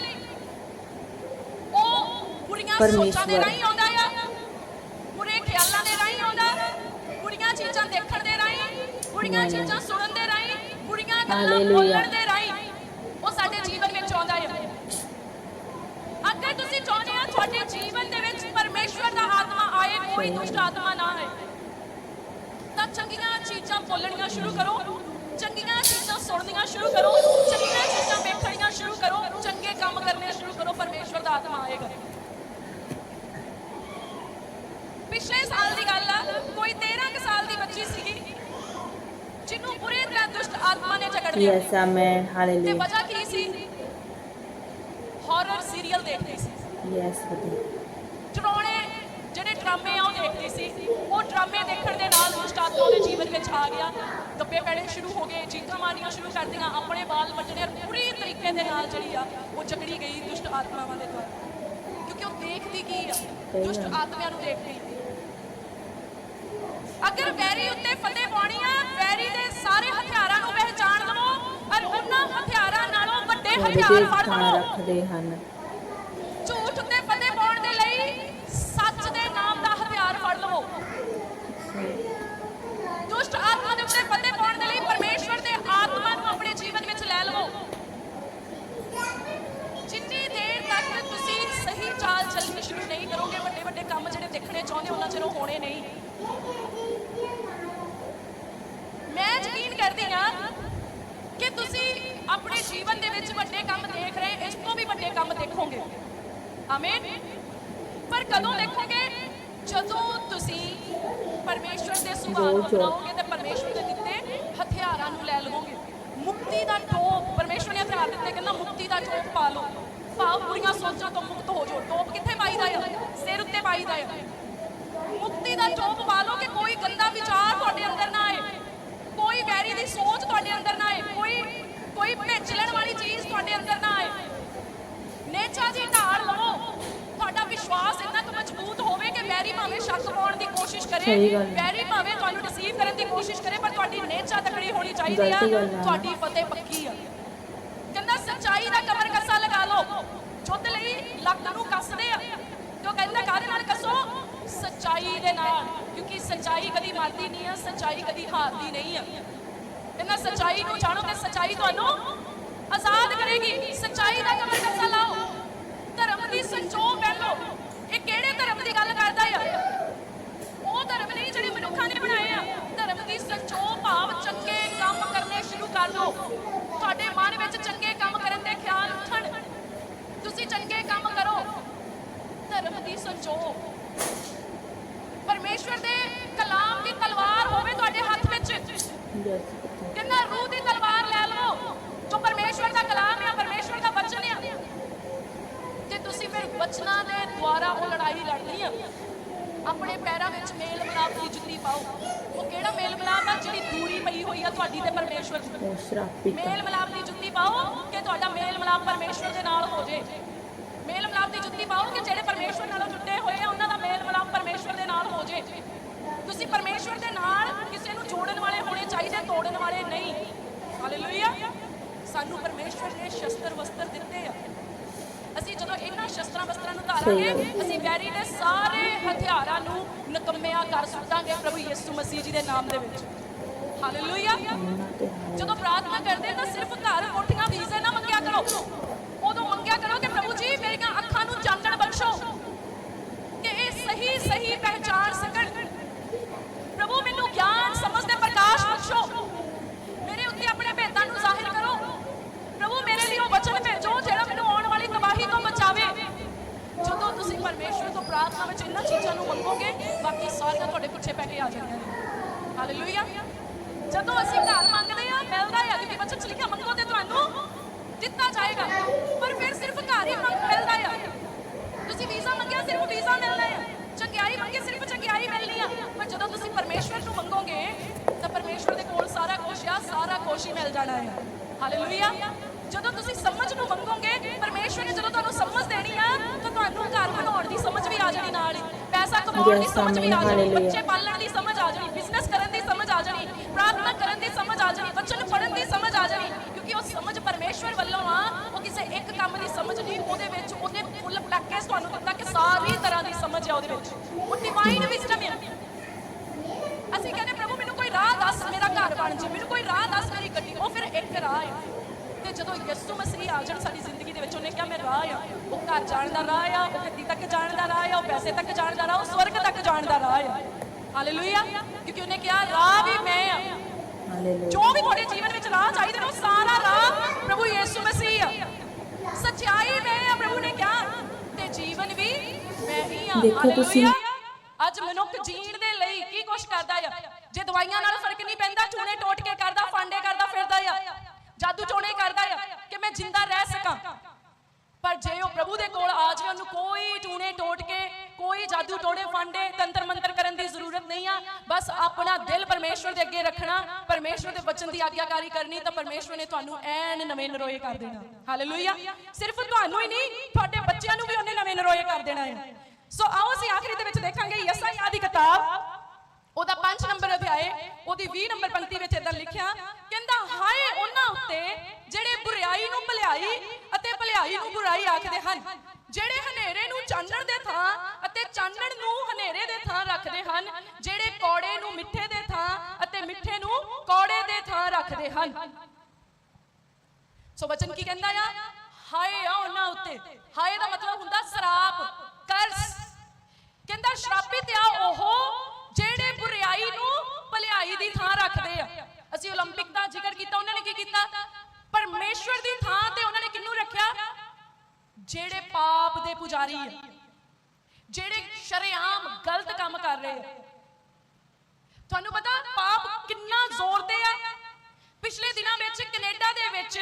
ਉਹ ਬੁਰੀਆਂ ਸੋਚਾਂ ਦੇ ਪਰਮੇਸ਼ਵਰ। ਰਾਹੀਂ ਆਉਂਦਾ ਆ ਬੁਰੇ ਖਿਆਲਾਂ ਦੇ ਰਾਹੀਂ ਆਉਂਦਾ ਬੁਰੀਆਂ ਚੀਜ਼ਾਂ ਦੇਖਣ ਦੇ ਰਾਹੀਂ ਬੁਰੀਆਂ। ਚੀਜ਼ਾਂ ਸੁਣਨ ਦੇ ਰਾਹੀਂ ਬੁਰੀਆਂ ਗੱਲਾਂ. ਬੋਲਣ ਦੇ ਰਾਹੀਂ ਉਹ ਸਾਡੇ ਜੀਵਨ ਵਿੱਚ ਆਉਂਦਾ ਹੈ ਅਗਰ ਤੁਸੀਂ ਚਾਹੁੰਦੇ ਆ ਤੁਹਾਡੇ ਜੀਵਨ ਦੇ ਵਿੱਚ ਪਰਮੇਸ਼ਵਰ ਦਾ ਆਤਮਾ ਆਏ ਕੋਈ ਦੁਸ਼ਟ ਆਤਮਾ ਨਾ ਆਏ। ਤਾਂ ਚੰਗੀਆਂ ਚੀਜ਼ਾਂ ਬੋਲਣੀਆਂ ਸ਼ੁਰੂ ਕਰੋ ਚੰਗੀਆਂ ਚੀਜ਼ਾਂ ਸੁਣਨੀਆਂ ਸ਼ੁਰੂ ਕਰੋ ਚੰਗੀਆਂ ਚੀਜ਼ਾਂ ਵੇਖਣੀਆਂ ਸ਼ੁਰੂ ਕਰੋ ਚੰਗੇ ਕੰਮ ਕਰਨੇ ਸ਼ੁਰੂ ਕਰੋ ਪਰਮੇਸ਼ਵਰ ਦਾ ਆਤਮਾ ਆਏਗਾ। ਪਿਛਲੇ ਸਾਲ ਦੀ ਗੱਲ ਆ ਕੋਈ 13 ਕੁ ਸਾਲ ਦੀ ਬੱਚੀ ਸੀਗੀ ਜਿਹਨੂੰ ਬੁਰੀ ਤਰ੍ਹਾਂ ਦੁਸ਼ਟ ਆਤਮਾ ਨੇ ਜਕੜ ਲਿਆ। ਯੈਸ ਆਮੇਨ ਤੇ ਹਾਲੇਲੂਇਆ ਵਜ੍ਹਾ ਕੀ ਸੀ? ਹਾਰਰ ਸੀਰੀਅਲ ਦੇਖਦੀ। ਯੈਸ ਪਿਤਾ ਡਰਾਉਣੇ ਜਿਹੜੇ ਡਰਾਮੇ ਆ ਉਹ ਦੇਖਦੀ ਸੀ। ਉਹ ਡਰਾਮੇ ਦੇਖਣ ਦੇ ਨਾਲ ਆਤਮਾ ਉਹਦੇ ਜੀਵਨ ਵਿੱਚ ਆ ਗਿਆ। ਦੱਬੇ ਪੈਣੇ ਸ਼ੁਰੂ ਹੋ ਗਏ ਚੀਕਾਂ ਮਾਰਨੀਆਂ ਸ਼ੁਰੂ ਕਰ ਦਿੱਤੀਆਂ ਆਪਣੇ ਬਾਲ ਵੱਟਣੇ ਪੂਰੀ ਤਰੀਕੇ ਦੇ ਨਾਲ ਜਿਹੜੀ ਆ ਉਹ ਜਕੜੀ ਗਈ ਦੁਸ਼ਟ ਆਤਮਾਵਾਂ ਦੇ ਦੁਆਰਾ ਕਿਉਂਕਿ ਉਹ ਦੇਖਦੀ ਕੀ ਆ? ਦੁਸ਼ਟ। ਆਤਮਿਆਂ ਨੂੰ ਦੇਖਦੀ। ਅਗਰ ਵੈਰੀ ਉੱਤੇ ਫਤਿਹ ਪਾਉਣੀ ਆ ਵੈਰੀ ਦੇ ਸਾਰੇ ਹਥਿਆਰਾਂ ਨੂੰ ਪਹਿਚਾਣ ਲਵੋ ਔਰ ਉਹਨਾਂ ਹਥਿਆਰਾਂ ਨਾਲੋਂ ਵੱਡੇ ਹਥਿਆਰ ਫੜ ਲਵੋ। ਰੱਖਦੇ ਹਨ ਝੂਠ ਉੱਤੇ ਫਤਿਹ ਪਾਉਣ ਦੇ ਚਾਹੁੰਦੇ ਉਹਨਾਂ ਚਿਰ ਉਹ ਹੋਣੇ ਨਹੀਂ। ਮੈਂ ਯਕੀਨ ਕਰਦੀ ਹਾਂ ਕਿ ਤੁਸੀਂ ਆਪਣੇ ਜੀਵਨ ਦੇ ਵਿੱਚ ਵੱਡੇ ਕੰਮ ਦੇਖ ਰਹੇ ਇਸ ਤੋਂ ਵੀ ਵੱਡੇ ਕੰਮ ਦੇਖੋਗੇ। ਆਮੀਨ। ਪਰ ਕਦੋਂ ਦੇਖੋਗੇ? ਜਦੋਂ ਤੁਸੀਂ ਪਰਮੇਸ਼ਵਰ ਦੇ ਸੁਭਾਅ ਨੂੰ। ਅਪਣਾਓਗੇ ਤੇ ਪਰਮੇਸ਼ਵਰ ਦੇ ਦਿੱਤੇ ਹਥਿਆਰਾਂ ਨੂੰ ਲੈ ਲਵੋਗੇ। ਮੁਕਤੀ ਦਾ ਟੋਪ ਪਰਮੇਸ਼ਵਰ ਨੇ ਹਥਿਆਰ ਦਿੱਤੇ ਕਹਿੰਦਾ ਮੁਕਤੀ ਦਾ ਟੋਪ ਪਾ ਲਓ। ਭਾਵ ਬੁਰੀਆਂ ਸੋਚਾਂ ਤੋਂ ਮੁਕਤ ਹੋ ਜਾਓ ਟੋਪ ਕਿੱਥੇ ਪਾਈਦਾ ਆ ਸਿਰ ਉੱਤੇ ਪਾਈਦਾ ਆ ਮੁਕਤੀ ਦਾ ਟੋਪ ਪਾ ਲਓ ਕਿ ਕੋਈ ਗੰਦਾ ਵਿਚਾਰ ਤੁਹਾਡੇ ਅੰਦਰ ਨਾ ਆਏ ਕੋਈ ਵੈਰੀ ਦੀ ਸੋਚ ਤੁਹਾਡੇ ਅੰਦਰ ਨਾ ਆਏ ਕੋਈ ਕੋਈ ਭੇਚਲਣ ਵਾਲੀ ਚੀਜ਼ ਤੁਹਾਡੇ ਅੰਦਰ ਨਾ ਆਏ ਨੇਚਾ ਜੀ ਢਾਲ ਲਵੋ ਤੁਹਾਡਾ ਵਿਸ਼ਵਾਸ ਇੰਨਾ ਕੁ ਮਜ਼ਬੂਤ ਹੋਵੇ ਕਿ ਵੈਰੀ ਭਾਵੇਂ ਸ਼ੱਕ ਪਾਉਣ ਦੀ ਕੋਸ਼ਿਸ਼ ਕਰੇ। ਵੈਰੀ ਭਾਵੇਂ ਤੁਹਾਨੂੰ ਡਿਸੀਵ ਕਰਨ ਦੀ ਕੋਸ਼ਿਸ਼ ਕਰੇ ਪਰ ਤੁਹਾਡੀ ਨੇਚਾ ਤਕੜੀ ਹੋਣੀ ਚਾਹੀਦੀ ਆ। ਤੁਹਾਡੀ ਫਤਿਹ ਪੱਕੀ ਆ ਕਹਿੰਦਾ, ਸੱਚਾਈ ਦਾ ਕਮਰ ਕੱਸਾ ਲਗਾ ਲਓ। ਜੁੱਧ ਲਈ ਲੱਕ ਨੂੰ ਕੱਸਦੇ ਆ। ਤੇ ਉਹ ਕਹਿੰਦਾ, ਕਾਹਦੇ ਨਾਲ ਕੱਸੋ? ਸੱਚਾਈ ਦੇ ਨਾਲ। ਕਿਉਂਕਿ ਸੱਚਾਈ ਕਦੀ ਮਰਦੀ ਨਹੀਂ ਆ, ਸੱਚਾਈ ਕਦੀ ਹਾਰਦੀ ਨਹੀਂ ਆ। ਕਹਿੰਦਾ, ਸੱਚਾਈ ਨੂੰ ਜਾਣੋ ਤੇ ਸੱਚਾਈ ਤੁਹਾਨੂੰ ਆਜ਼ਾਦ ਕਰੇਗੀ। ਸੱਚਾਈ ਦਾ ਕਮਰ ਕੱਸਾ ਲਾਓ। ਧਰਮ ਦੀ ਸੰਜੋਗ ਪਹਿਲੋ। ਇਹ ਕਿਹੜੇ ਧਰਮ ਦੀ ਗੱਲ ਕਰਦਾ ਆ? ਉਹ ਧਰਮ ਨਹੀਂ, ਜਿਹੜੇ ਮਨੁੱਖਾਂ ਨੇ ਬਣਾਏ ਆ। ਧਰਮ ਦੀ ਸੰਚੋ, ਭਾਵ ਚੰਗੇ ਕੰਮ ਕਰਨੇ ਸ਼ੁਰੂ ਕਰ ਦਿਓ। ਤੁਹਾਡੇ ਮਨ ਵਿੱਚ ਚੰਗੇ ਕੰਮ ਕਰਨ ਦੇ ਖਿਆਲ ਉੱਠਣ। ਤੁਸੀਂ ਚੰਗੇ ਕੰਮ ਕਰੋ। ਧਰਮ ਦੀ ਸੰਜੋਗ ਪਰਮੇਸ਼ਵਰ ਦੇ ਕਲਾਮ ਦੀ ਤਲਵਾਰ ਹੋਵੇ ਤੁਹਾਡੇ ਹੱਥ ਵਿੱਚ। ਕਿੰਨਾ ਰੂਹ ਦੀ ਤਲਵਾਰ ਲੈ ਲਓ ਜੋ ਪਰਮੇਸ਼ਵਰ ਦਾ ਕਲਾਮ ਆ, ਪਰਮੇਸ਼ਵਰ ਦਾ ਵਚਨ ਆ। ਤੇ ਤੁਸੀਂ ਫਿਰ ਵਚਨਾਂ ਦੇ ਦੁਆਰਾ ਉਹ ਲੜਾਈ ਲੜਨੀ ਆ, ਆਪਣੇ ਪੈਰਾਂ ਵਿੱਚ ਮੇਲ ਮਿਲਾਪ ਦੀ ਜੁੱਤੀ ਪਾਓ। ਉਹ ਕਿਹੜਾ ਮੇਲ ਮਿਲਾਪ ਆ ਜਿਹੜੀ ਦੂਰੀ ਪਈ ਹੋਈ ਆ ਤੁਹਾਡੀ ਤੇ ਪਰਮੇਸ਼ਵਰ ਦੀ? ਉਹ ਸ਼ਰਾਬ ਪੀਤਾ ਮੇਲ ਮਿਲਾਪ ਦੀ ਜੁੱਤੀ ਪਾਓ ਕਿ ਤੁਹਾਡਾ ਮੇਲ ਮਿਲਾਪ ਪਰਮੇਸ਼ਵਰ ਦੇ ਨਾਲ ਹੋ ਜੇ? ਮੇਲ ਮਿਲਾਪ ਦੀ ਜੁੱਤੀ ਪਾਓ ਕਿ ਜਿਹੜੇ ਪਰਮੇਸ਼ਵਰ ਨਾਲ ਜੁੜੇ ਹੋਏ ਆ ਉਹਨਾਂ ਦਾ ਮੇਲ ਮਿਲਾਪ ਪਰਮੇਸ਼ਵਰ ਦੇ ਨਾਲ ਹੋ ਜੇ? ਤੁਸੀਂ ਪਰਮੇਸ਼ਵਰ ਦੇ ਨਾਲ ਕਿਸੇ ਨੂੰ ਜੋੜਨ ਵਾਲੇ ਹੋਣੇ ਚਾਹੀਦੇ ਤੋੜਨ ਵਾਲੇ ਨਹੀਂ। ਹਾਲੇਲੂਇਆ ਸਾਨੂੰ ਪਰਮੇਸ਼ਵਰ ਨੇ ਸ਼ਸਤਰ ਵਸਤਰ ਦਿੱਤੇ ਆ। ਅਸੀਂ ਜਦੋਂ ਇਹਨਾਂ ਸ਼ਸਤਰਾਂ ਵਸਤਰਾਂ ਨੂੰ ਧਾਰਾਂਗੇ। ਅਸੀਂ ਵੈਰੀ ਦੇ ਸਾਰੇ ਹਥਿਆਰਾਂ ਨੂੰ ਨਕੰਮਿਆਂ ਕਰ ਸੁੱਟਾਂਗੇ ਪ੍ਰਭੂ ਯਿਸੂ ਮਸੀਹ ਜੀ ਦੇ ਨਾਮ ਦੇ ਵਿੱਚ। ਹਾਲੇਲੂਇਆ ਜਦੋਂ ਪ੍ਰਾਰਥਨਾ ਕਰਦੇ ਤਾਂ ਸਿਰਫ ਘਰ ਕੋਠੀਆਂ ਵੀਜ਼ੇ ਨਾ ਮੰਗਿਆ ਕਰੋ। ਉਦੋਂ ਮੰਗਿਆ ਕਰੋ ਕਿ ਪ੍ਰਭੂ ਜੀ ਮੇਰੀਆਂ ਅੱਖਾਂ ਨੂੰ ਚਾਨਣ ਬਖਸ਼ੋ। ਕਿ ਇਹ ਸਹੀ ਸਹੀ ਪਹਿਚਾਨ ਸਕਣ ਪ੍ਰਭੂ ਮੈਨੂੰ ਗਿਆਨ ਸਮਝ ਤੇ ਪ੍ਰਕਾਸ਼ ਬਖਸ਼ੋ। ਮੇਰੇ ਉੱਤੇ ਆਪਣੇ ਭੇਦਾਂ ਨੂੰ ਜ਼ਾਹਿਰ ਕਰੋ। ਪ੍ਰਭੂ ਮੇਰੇ ਲਈ ਉਹ ਵਚਨ ਭੇਜੋ ਜਿਹੜਾ ਮੈਨੂੰ ਜਦੋਂ ਤੁਸੀਂ ਪਰਮੇਸ਼ਵਰ ਤੋਂ ਪ੍ਰਾਰਥਨਾ ਵਿੱਚ ਇਹਨਾਂ ਚੀਜ਼ਾਂ ਨੂੰ ਮੰਗੋਗੇ, ਬਾਕੀ ਸਾਰੀਆਂ ਤੁਹਾਡੇ ਪਿੱਛੇ ਪੈ ਕੇ ਆ ਜਾਣੀਆਂ ਨੇ। ਹਾਲੇਲੂਇਆ ਜਦੋਂ ਅਸੀਂ ਘਰ ਮੰਗਦੇ ਆ ਮਿਲਦਾ ਆ ਕਿ ਬੱਚੇ ਚ ਲਿਖਿਆ ਮੰਗੋ ਤੇ ਤੁਹਾਨੂੰ? ਦਿੱਤਾ ਜਾਏਗਾ। ਪਰ ਫਿਰ ਸਿਰਫ ਘਰ ਹੀ ਮਿਲਦਾ ਆ ਤੁਸੀਂ ਵੀਜ਼ਾ ਮੰਗਿਆ, ਸਿਰਫ ਵੀਜ਼ਾ ਮਿਲਣਾ ਆ ਚੰਗਿਆਈ ਮੰਗੇ, ਸਿਰਫ ਚੰਗਿਆਈ ਮਿਲਣੀ ਆ। ਪਰ ਜਦੋਂ ਤੁਸੀਂ ਪਰਮੇਸ਼ਵਰ ਨੂੰ ਮੰਗੋਗੇ, ਤਾਂ ਪਰਮੇਸ਼ਵਰ ਦੇ ਕੋਲ ਸਾਰਾ ਕੁਝ ਆ ਸਾਰਾ ਕੁਝ ਹੀ ਮਿਲ ਜਾਣਾ ਹੈ। ਹਾਲੇਲੂਇਆ ਜਦੋਂ ਤੁਸੀਂ ਸਮਝ ਨੂੰ ਮੰਗੋਗੇ ਪਰਮੇਸ਼ਵਰ ਨੇ ਜਦੋਂ ਤੁਹਾਨੂੰ ਸਮਝ ਦੇਣੀ ਆ ਤੁਹਾਨੂੰ ਘਰ ਬਣਾਉਣ ਦੀ ਸਮਝ ਵੀ ਆ ਜਾਣੀ ਨਾਲ ਹੀ। ਪੈਸਾ ਕਮਾਉਣ ਦੀ Yes, ਸਮਝ ਵੀ ਆ amen. ਜਾਣੀ। Hallelujah. ਬੱਚੇ ਪਾਲਣ ਦੀ ਸਮਝ ਆ ਜਾਣੀ। ਬਿਜ਼ਨਸ ਕਰਨ ਦੀ ਸਮਝ ਆ ਜਾਣੀ। ਪ੍ਰਾਰਥਨਾ ਕਰਨ ਦੀ ਸਮਝ ਆ ਜਾਣੀ। ਵਚਨ ਪੜ੍ਹਨ ਦੀ ਸਮਝ ਆ ਜਾਣੀ। ਕਿਉਂਕਿ ਉਹ ਸਮਝ ਪਰਮੇਸ਼ਵਰ ਵੱਲੋਂ ਆ। ਉਹ ਕਿਸੇ ਇੱਕ ਕੰਮ ਦੀ ਸਮਝ ਨਹੀਂ। ਉਹਦੇ ਵਿੱਚ ਉਹਨੇ ਫੁੱਲ ਪੈਕੇਜ ਤੁਹਾਨੂੰ ਦਿੱਤਾ ਕਿ ਸਾਰੀ ਤਰ੍ਹਾਂ ਦੀ ਸਮਝ ਆ ਉਹਦੇ ਵਿੱਚ। ਉਹ ਡਿਵਾਈਨ ਵਿਜ਼ਡਮ ਹੈ ਅਸੀਂ ਕਹਿੰਦੇ ਪ੍ਰਭੂ ਮੈਨੂੰ ਕੋਈ ਰਾਹ ਦੱਸ ਮੇਰਾ ਘਰ ਬਣ ਜੇ। ਮੈਨੂੰ ਕੋਈ ਰਾਹ ਦੱਸ ਮੇਰੀ ਗੱਡੀ। ਉਹ ਫਿਰ ਇੱਕ ਰਾਹ ਹੈ ਤੇ ਜਦੋਂ ਯਿਸੂ ਮਸੀਹ ਆ ਜਾਣ ਸਾਡੀ ਜ਼ਿੰਦਗੀ ਦੇ ਵਿੱਚ ਉਹਨੇ ਕਿਹਾ ਮੈਂ ਰਾਹ ਆ। ਘਰ ਜਾਣ ਦਾ ਰਾਹ ਆ ਉਹ ਗੱਡੀ ਤੱਕ ਜਾਣ ਦਾ ਰਾਹ ਆ ਉਹ ਪੈਸੇ ਤੱਕ ਜਾਣ ਦਾ ਰਾਹ ਉਹ ਸਵਰਗ ਤੱਕ ਜਾਣ ਦਾ ਰਾਹ ਆ। ਹਾਲੇਲੂਇਆ ਕਿਉਂਕਿ ਉਹਨੇ ਕਿਹਾ ਰਾਹ ਵੀ ਮੈਂ ਆ। ਜੋ ਵੀ ਤੁਹਾਡੇ ਜੀਵਨ ਵਿੱਚ ਰਾਹ ਚਾਹੀਦੇ ਨੇ ਉਹ ਸਾਰਾ ਰਾਹ ਪ੍ਰਭੂ ਯਿਸੂ ਮਸੀਹ ਆ। ਸੱਚਾਈ ਮੈਂ ਆ ਪ੍ਰਭੂ ਨੇ ਕਿਹਾ ਤੇ ਜੀਵਨ ਵੀ ਮੈਂ ਹੀ ਆ। ਦੇਖੋ ਤੁਸੀਂ-। ਅੱਜ ਮਨੁੱਖ ਜੀਣ ਦੇ ਲਈ ਕੀ ਕੁਛ ਕਰਦਾ ਆ? ਜੇ ਦਵਾਈਆਂ ਨਾਲ ਫ਼ਰਕ ਨਹੀਂ ਪੈਂਦਾ ਚੂਨੇ ਟੋਟ ਕੇ ਕਰਦਾ ਫਾਂਡੇ ਕਰਦਾ ਫਿਰਦਾ ਆ। ਜਾਦੂ ਟੋਣੇ ਕਰਦਾ ਆ ਕਿ ਮੈਂ ਜਿੰਦਾ ਰਹਿ ਸਕਾਂ। ਪਰ ਜੇ ਉਹ ਪ੍ਰਭੂ ਦੇ ਕੋਲ ਆ ਜਾਵੇ, ਉਹਨੂੰ ਕੋਈ ਟੂਣੇ ਟੋਟ ਕੇ, ਕੋਈ ਜਾਦੂ ਟੋੜੇ ਫਾਂਡੇ, ਤੰਤਰ ਮੰਤਰ ਕਰਨ ਦੀ ਜ਼ਰੂਰਤ ਨਹੀਂ ਆ। ਬਸ ਆਪਣਾ ਦਿਲ ਪਰਮੇਸ਼ਵਰ ਦੇ ਅੱਗੇ ਰੱਖਣਾ, ਪਰਮੇਸ਼ਵਰ ਦੇ ਵਚਨ ਦੀ ਆਗਿਆਕਾਰੀ ਕਰਨੀ, ਤਾਂ ਪਰਮੇਸ਼ਵਰ ਨੇ ਤੁਹਾਨੂੰ ਐਨ ਨਵੇਂ ਨਰੋਏ ਕਰ ਦੇਣਾ। ਹਾਲੇਲੂਇਆ ਸਿਰਫ ਤੁਹਾਨੂੰ ਹੀ ਨਹੀਂ, ਤੁਹਾਡੇ ਬੱਚਿਆਂ ਨੂੰ ਵੀ ਉਹਨੇ ਨਵੇਂ ਨਰੋਏ ਕਰ ਦੇਣਾ ਹੈ। ਸੋ ਆਓ ਅਸੀਂ ਆਖਰੀ ਦੇ ਵਿੱਚ ਦੇਖਾਂਗੇ ਯਸਾਇਆ ਦੀ ਕਿਤਾਬ। ਉਹਦਾ 5 ਨੰਬਰ ਅਧਿਆਏ ਉਹਦੀ 20 ਨੰਬਰ ਪੰਕਤੀ ਵਿੱਚ ਇਦਾਂ ਲਿਖਿਆ, ਕਹਿੰਦਾ, ਹਾਏ, ਉਹਨਾਂ ਉੱਤੇ ਜਿਹੜੇ ਬੁਰਾਈ ਨੂੰ ਭਲਾਈ ਅਤੇ ਭਲਾਈ ਨੂੰ ਬੁਰਾਈ ਆਖਦੇ ਹਨ, ਜਿਹੜੇ ਹਨੇਰੇ ਨੂੰ ਚਾਨਣ ਦੇ ਥਾਂ ਅਤੇ ਚਾਨਣ ਨੂੰ ਹਨੇਰੇ ਦੇ ਥਾਂ ਰੱਖਦੇ ਹਨ, ਜਿਹੜੇ ਕੌੜੇ ਨੂੰ ਮਿੱਠੇ ਦੇ ਥਾਂ ਅਤੇ ਮਿੱਠੇ ਨੂੰ ਕੌੜੇ ਦੇ ਥਾਂ ਰੱਖਦੇ ਹਨ। ਸੋ ਬਚਨ ਕੀ ਕਹਿੰਦਾ ਆ? ਹਾਏ ਆ ਉਹਨਾਂ ਉੱਤੇ। ਹਾਏ ਦਾ ਮਤਲਬ ਹੁੰਦਾ ਸਰਾਪ, ਕਰਸ। ਕਹਿੰਦਾ ਸ਼ਰਾਪਿਤ ਆ ਉਹ ਜਿਹੜੇ ਬੁਰੀਾਈ ਨੂੰ ਭਲਾਈ ਦੀ ਥਾਂ ਰੱਖਦੇ ਆ ਅਸੀਂ 올림픽 ਦਾ ਜ਼ਿਕਰ ਕੀਤਾ ਉਹਨਾਂ ਨੇ ਕੀ ਕੀਤਾ ਪਰਮੇਸ਼ਵਰ ਦੀ ਥਾਂ ਤੇ ਉਹਨਾਂ ਨੇ ਕਿਹਨੂੰ ਰੱਖਿਆ ਜਿਹੜੇ ਪਾਪ ਦੇ ਪੁਜਾਰੀ ਆ ਜਿਹੜੇ ਸ਼ਰੇਆਮ ਗਲਤ ਕੰਮ ਕਰ ਰਹੇ ਆ ਤੁਹਾਨੂੰ ਪਤਾ ਪਾਪ ਕਿੰਨਾ ਜ਼ੋਰ ਤੇ ਆ ਪਿਛਲੇ ਦਿਨਾਂ ਵਿੱਚ ਕੈਨੇਡਾ ਦੇ ਵਿੱਚ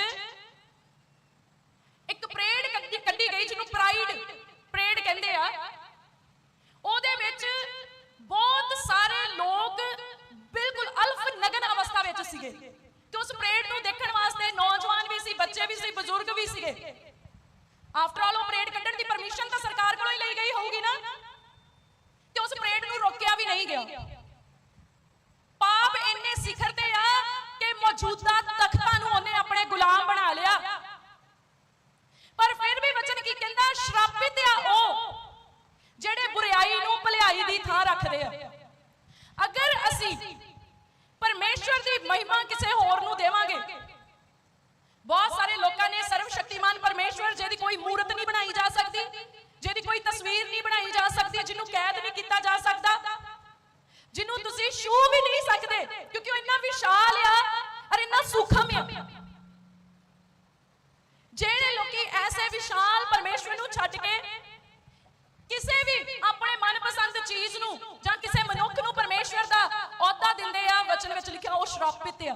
ਜਿਹਨੂੰ ਤੁਸੀਂ ਛੂ ਵੀ ਨਹੀਂ ਸਕਦੇ, ਕਿਉਂਕਿ ਉਹ ਇੰਨਾ ਵਿਸ਼ਾਲ ਆ ਔਰ ਇੰਨਾ ਸੂਖਮ ਆ। ਜਿਹੜੇ ਲੋਕੀ ਐਸੇ ਵਿਸ਼ਾਲ ਪਰਮੇਸ਼ਵਰ ਨੂੰ ਛੱਡ ਕੇ ਕਿਸੇ ਵੀ ਆਪਣੇ ਮਨਪਸੰਦ ਚੀਜ਼ ਨੂੰ ਜਾਂ ਕਿਸੇ ਮਨੁੱਖ ਨੂੰ ਪਰਮੇਸ਼ਵਰ ਦਾ ਅਹੁਦਾ ਦਿੰਦੇ ਆ, ਵਚਨ ਵਿੱਚ ਲਿਖਿਆ, ਉਹ ਸ਼ਰਾਪਿਤ ਆ।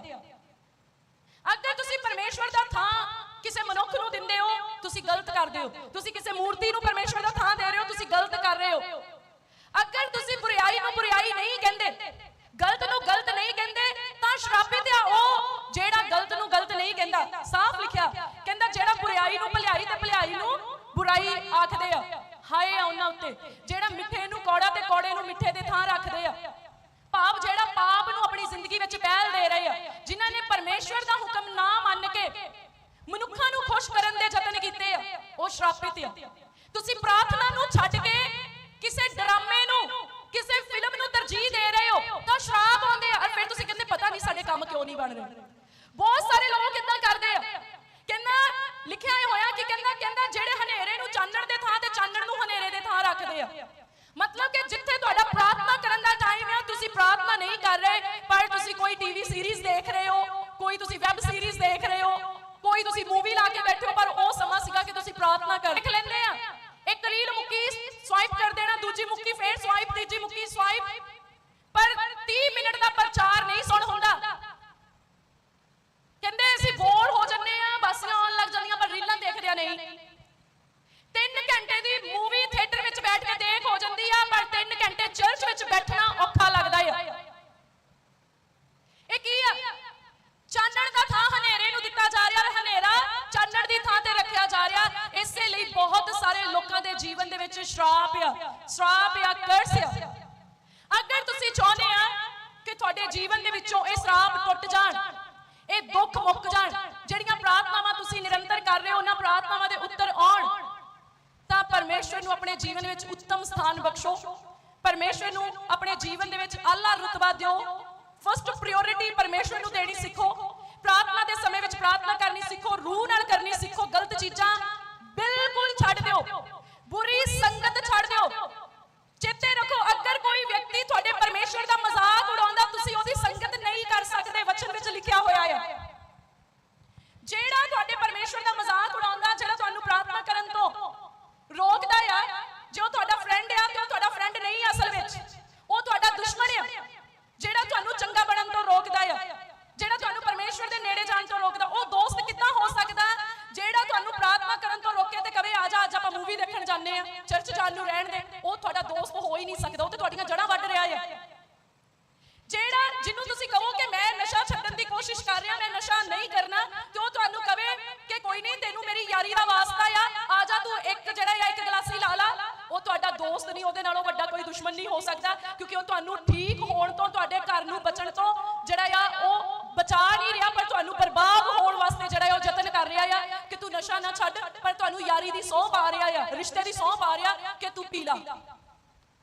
ਅਗਰ ਤੁਸੀਂ ਪਰਮੇਸ਼ਵਰ ਦਾ ਥਾਂ ਕਿਸੇ ਮਨੁੱਖ ਨੂੰ ਦਿੰਦੇ ਹੋ, ਤੁਸੀਂ ਗਲਤ ਕਰਦੇ ਹੋ। ਤੁਸੀਂ ਕਿਸੇ ਮੂਰਤੀ ਨੂੰ ਪਰਮੇਸ਼ਵਰ ਦਾ ਥਾਂ ਦੇ ਰਹੇ ਹੋ, ਤੁਸੀਂ ਗਲਤ ਕਰ ਰਹੇ ਹੋ। ਅਗਰ ਤੁਸੀਂ ਬੁਰੀਾਈ ਨੂੰ ਬੁਰੀਾਈ ਨਹੀਂ ਕਹਿੰਦੇ, ਗਲਤ ਨੂੰ ਗਲਤ ਨਹੀਂ ਕਹਿੰਦੇ, ਤਾਂ ਸ਼ਰਾਪਿਤ ਆ ਉਹ ਜਿਹੜਾ ਗਲਤ ਨੂੰ ਗਲਤ ਨਹੀਂ ਕਹਿੰਦਾ। ਸਾਫ਼ ਲਿਖਿਆ, ਕਹਿੰਦਾ ਜਿਹੜਾ ਬੁਰੀਾਈ ਨੂੰ ਭਲਾਈ ਤੇ ਭਲਾਈ ਨੂੰ ਬੁਰਾਈ ਆਖਦੇ ਆ। ਹਾਏ ਉਹਨਾਂ ਉੱਤੇ, ਜਿਹੜਾ ਮਿੱਠੇ ਨੂੰ ਕੌੜਾ ਤੇ ਕੌੜੇ ਨੂੰ ਮਿੱਠੇ ਦੇ ਥਾਂ ਰੱਖਦੇ ਆ। ਭਾਵ ਜਿਹੜਾ ਪਾਪ ਨੂੰ ਆਪਣੀ ਜ਼ਿੰਦਗੀ ਵਿੱਚ ਪਹਿਲ ਦੇ ਰਹੇ ਆ, ਜਿਨ੍ਹਾਂ ਨੇ ਪਰਮੇਸ਼ਵਰ ਦਾ ਹੁਕਮ ਨਾ ਮੰਨ ਕੇ ਮਨੁੱਖਾਂ ਨੂੰ ਖੁਸ਼ ਕਰਨ ਦੇ ਯਤਨ ਕੀਤੇ ਆ, ਉਹ ਸ਼ਰਾਪਿਤ ਆ। ਕਿਉਂ ਨਹੀਂ ਬਣ ਰਹੇ ਬਹੁਤ ਸਾਰੇ ਲੋਕ ਇਦਾਂ ਕਰਦੇ ਆ? ਕਹਿੰਦਾ, ਲਿਖਿਆ ਹੋਇਆ ਕਿ ਕਹਿੰਦਾ ਕਹਿੰਦਾ ਜਿਹੜੇ ਹਨੇਰੇ ਨੂੰ ਚਾਨਣ ਦੇ ਥਾਂ ਤੇ ਚਾਨਣ ਨੂੰ ਹਨੇਰੇ ਦੇ ਥਾਂ ਰੱਖਦੇ ਆ। ਮਤਲਬ ਕਿ ਜਿੱਥੇ ਤੁਹਾਡਾ ਪ੍ਰਾਰਥਨਾ ਕਰਨ ਦਾ ਟਾਈਮ ਹੈ ਤੁਸੀਂ ਪ੍ਰਾਰਥਨਾ ਨਹੀਂ ਕਰ ਰਹੇ, ਪਰ ਤੁਸੀਂ ਕੋਈ ਟੀਵੀ ਸੀਰੀਜ਼ ਦੇਖ ਰਹੇ ਹੋ, ਕੋਈ ਤੁਸੀਂ ਵੈਬ ਸੀਰੀਜ਼ ਦੇਖ ਰਹੇ ਹੋ, ਕੋਈ ਤੁਸੀਂ ਮੂਵੀ ਲਾ ਕੇ ਬੈਠੇ ਹੋ, ਪਰ ਉਹ ਸਮਾਂ ਸੀਗਾ ਕਿ ਤੁਸੀਂ ਪ੍ਰਾਰਥਨਾ ਕਰ ਦੇਖ ਲੈਂਦੇ ਆ। ਇੱਕ ਰੀਲ ਮੁੱਕੀ ਸਵਾਈਪ ਕਰ ਦੇਣਾ, ਦੂਜੀ ਮੁੱਕੀ, ਫੇਰ ਸਵਾਈਪ ਤੀਜੀ ਮੁੱਕੀ ਸਵਾਈਪ ਪਰ 30 ਮਿੰਟ ਦਾ ਪ੍ਰਚਾਰ ਨਹੀਂ ਸੁਣ ਹੁੰਦਾ। ਕਹਿੰਦੇ ਅਸੀਂ ਬੋਰ ਹੋ ਜੰਨੇ ਆ, ਬਾਸੀਆਂ ਆਉਣ ਲੱਗ ਜਾਂਦੀਆਂ, ਪਰ ਰੀਲਾਂ ਦੇਖਦੇ ਆ ਨਹੀਂ। 3 ਘੰਟੇ ਦੀ ਮੂਵੀ ਥੀਏਟਰ ਵਿੱਚ ਬੈਠ ਕੇ ਦੇਖ ਹੋ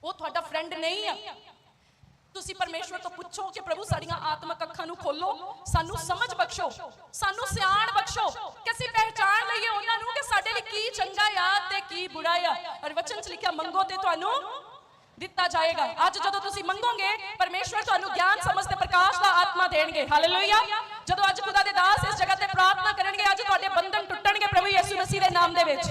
ਉਹ ਤੁਹਾਡਾ ਫਰੈਂਡ ਨਹੀਂ ਆ। ਤੁਸੀਂ ਪਰਮੇਸ਼ਵਰ ਤੋਂ ਪੁੱਛੋ ਕਿ ਪ੍ਰਭੂ ਸਾਡੀਆਂ ਆਤਮਿਕ ਅੱਖਾਂ ਨੂੰ ਖੋਲੋ, ਸਾਨੂੰ ਸਮਝ ਬਖਸ਼ੋ, ਸਾਨੂੰ ਸਿਆਣ ਬਖਸ਼ੋ ਕਿ ਅਸੀਂ ਪਹਿਚਾਣ ਲਈਏ ਉਹਨਾਂ ਨੂੰ ਕਿ ਸਾਡੇ ਲਈ ਕੀ ਚੰਗਾ ਆ ਤੇ ਕੀ ਬੁਰਾ ਆ। ਔਰ ਵਚਨ ਚ ਲਿਖਿਆ, ਮੰਗੋ ਤੇ ਤੁਹਾਨੂੰ ਦਿੱਤਾ ਜਾਏਗਾ। ਅੱਜ ਜਦੋਂ ਤੁਸੀਂ ਮੰਗੋਗੇ, ਪਰਮੇਸ਼ਵਰ ਤੁਹਾਨੂੰ ਗਿਆਨ, ਸਮਝ ਤੇ ਪ੍ਰਕਾਸ਼ ਦਾ ਆਤਮਾ ਦੇਣਗੇ। ਹਾਲੇਲੂਇਆ ਜਦੋਂ ਅੱਜ ਖੁਦਾ ਦੇ ਦਾਸ ਇਸ ਜਗ੍ਹਾ ਤੇ ਪ੍ਰਾਰਥਨਾ ਕਰਨਗੇ, ਅੱਜ ਤੁਹਾਡੇ ਬੰਧਨ ਟੁੱਟਣਗੇ ਪ੍ਰਭੂ ਯਿਸੂ ਮਸੀਹ ਦੇ ਨਾਮ ਦੇ ਵਿੱਚ।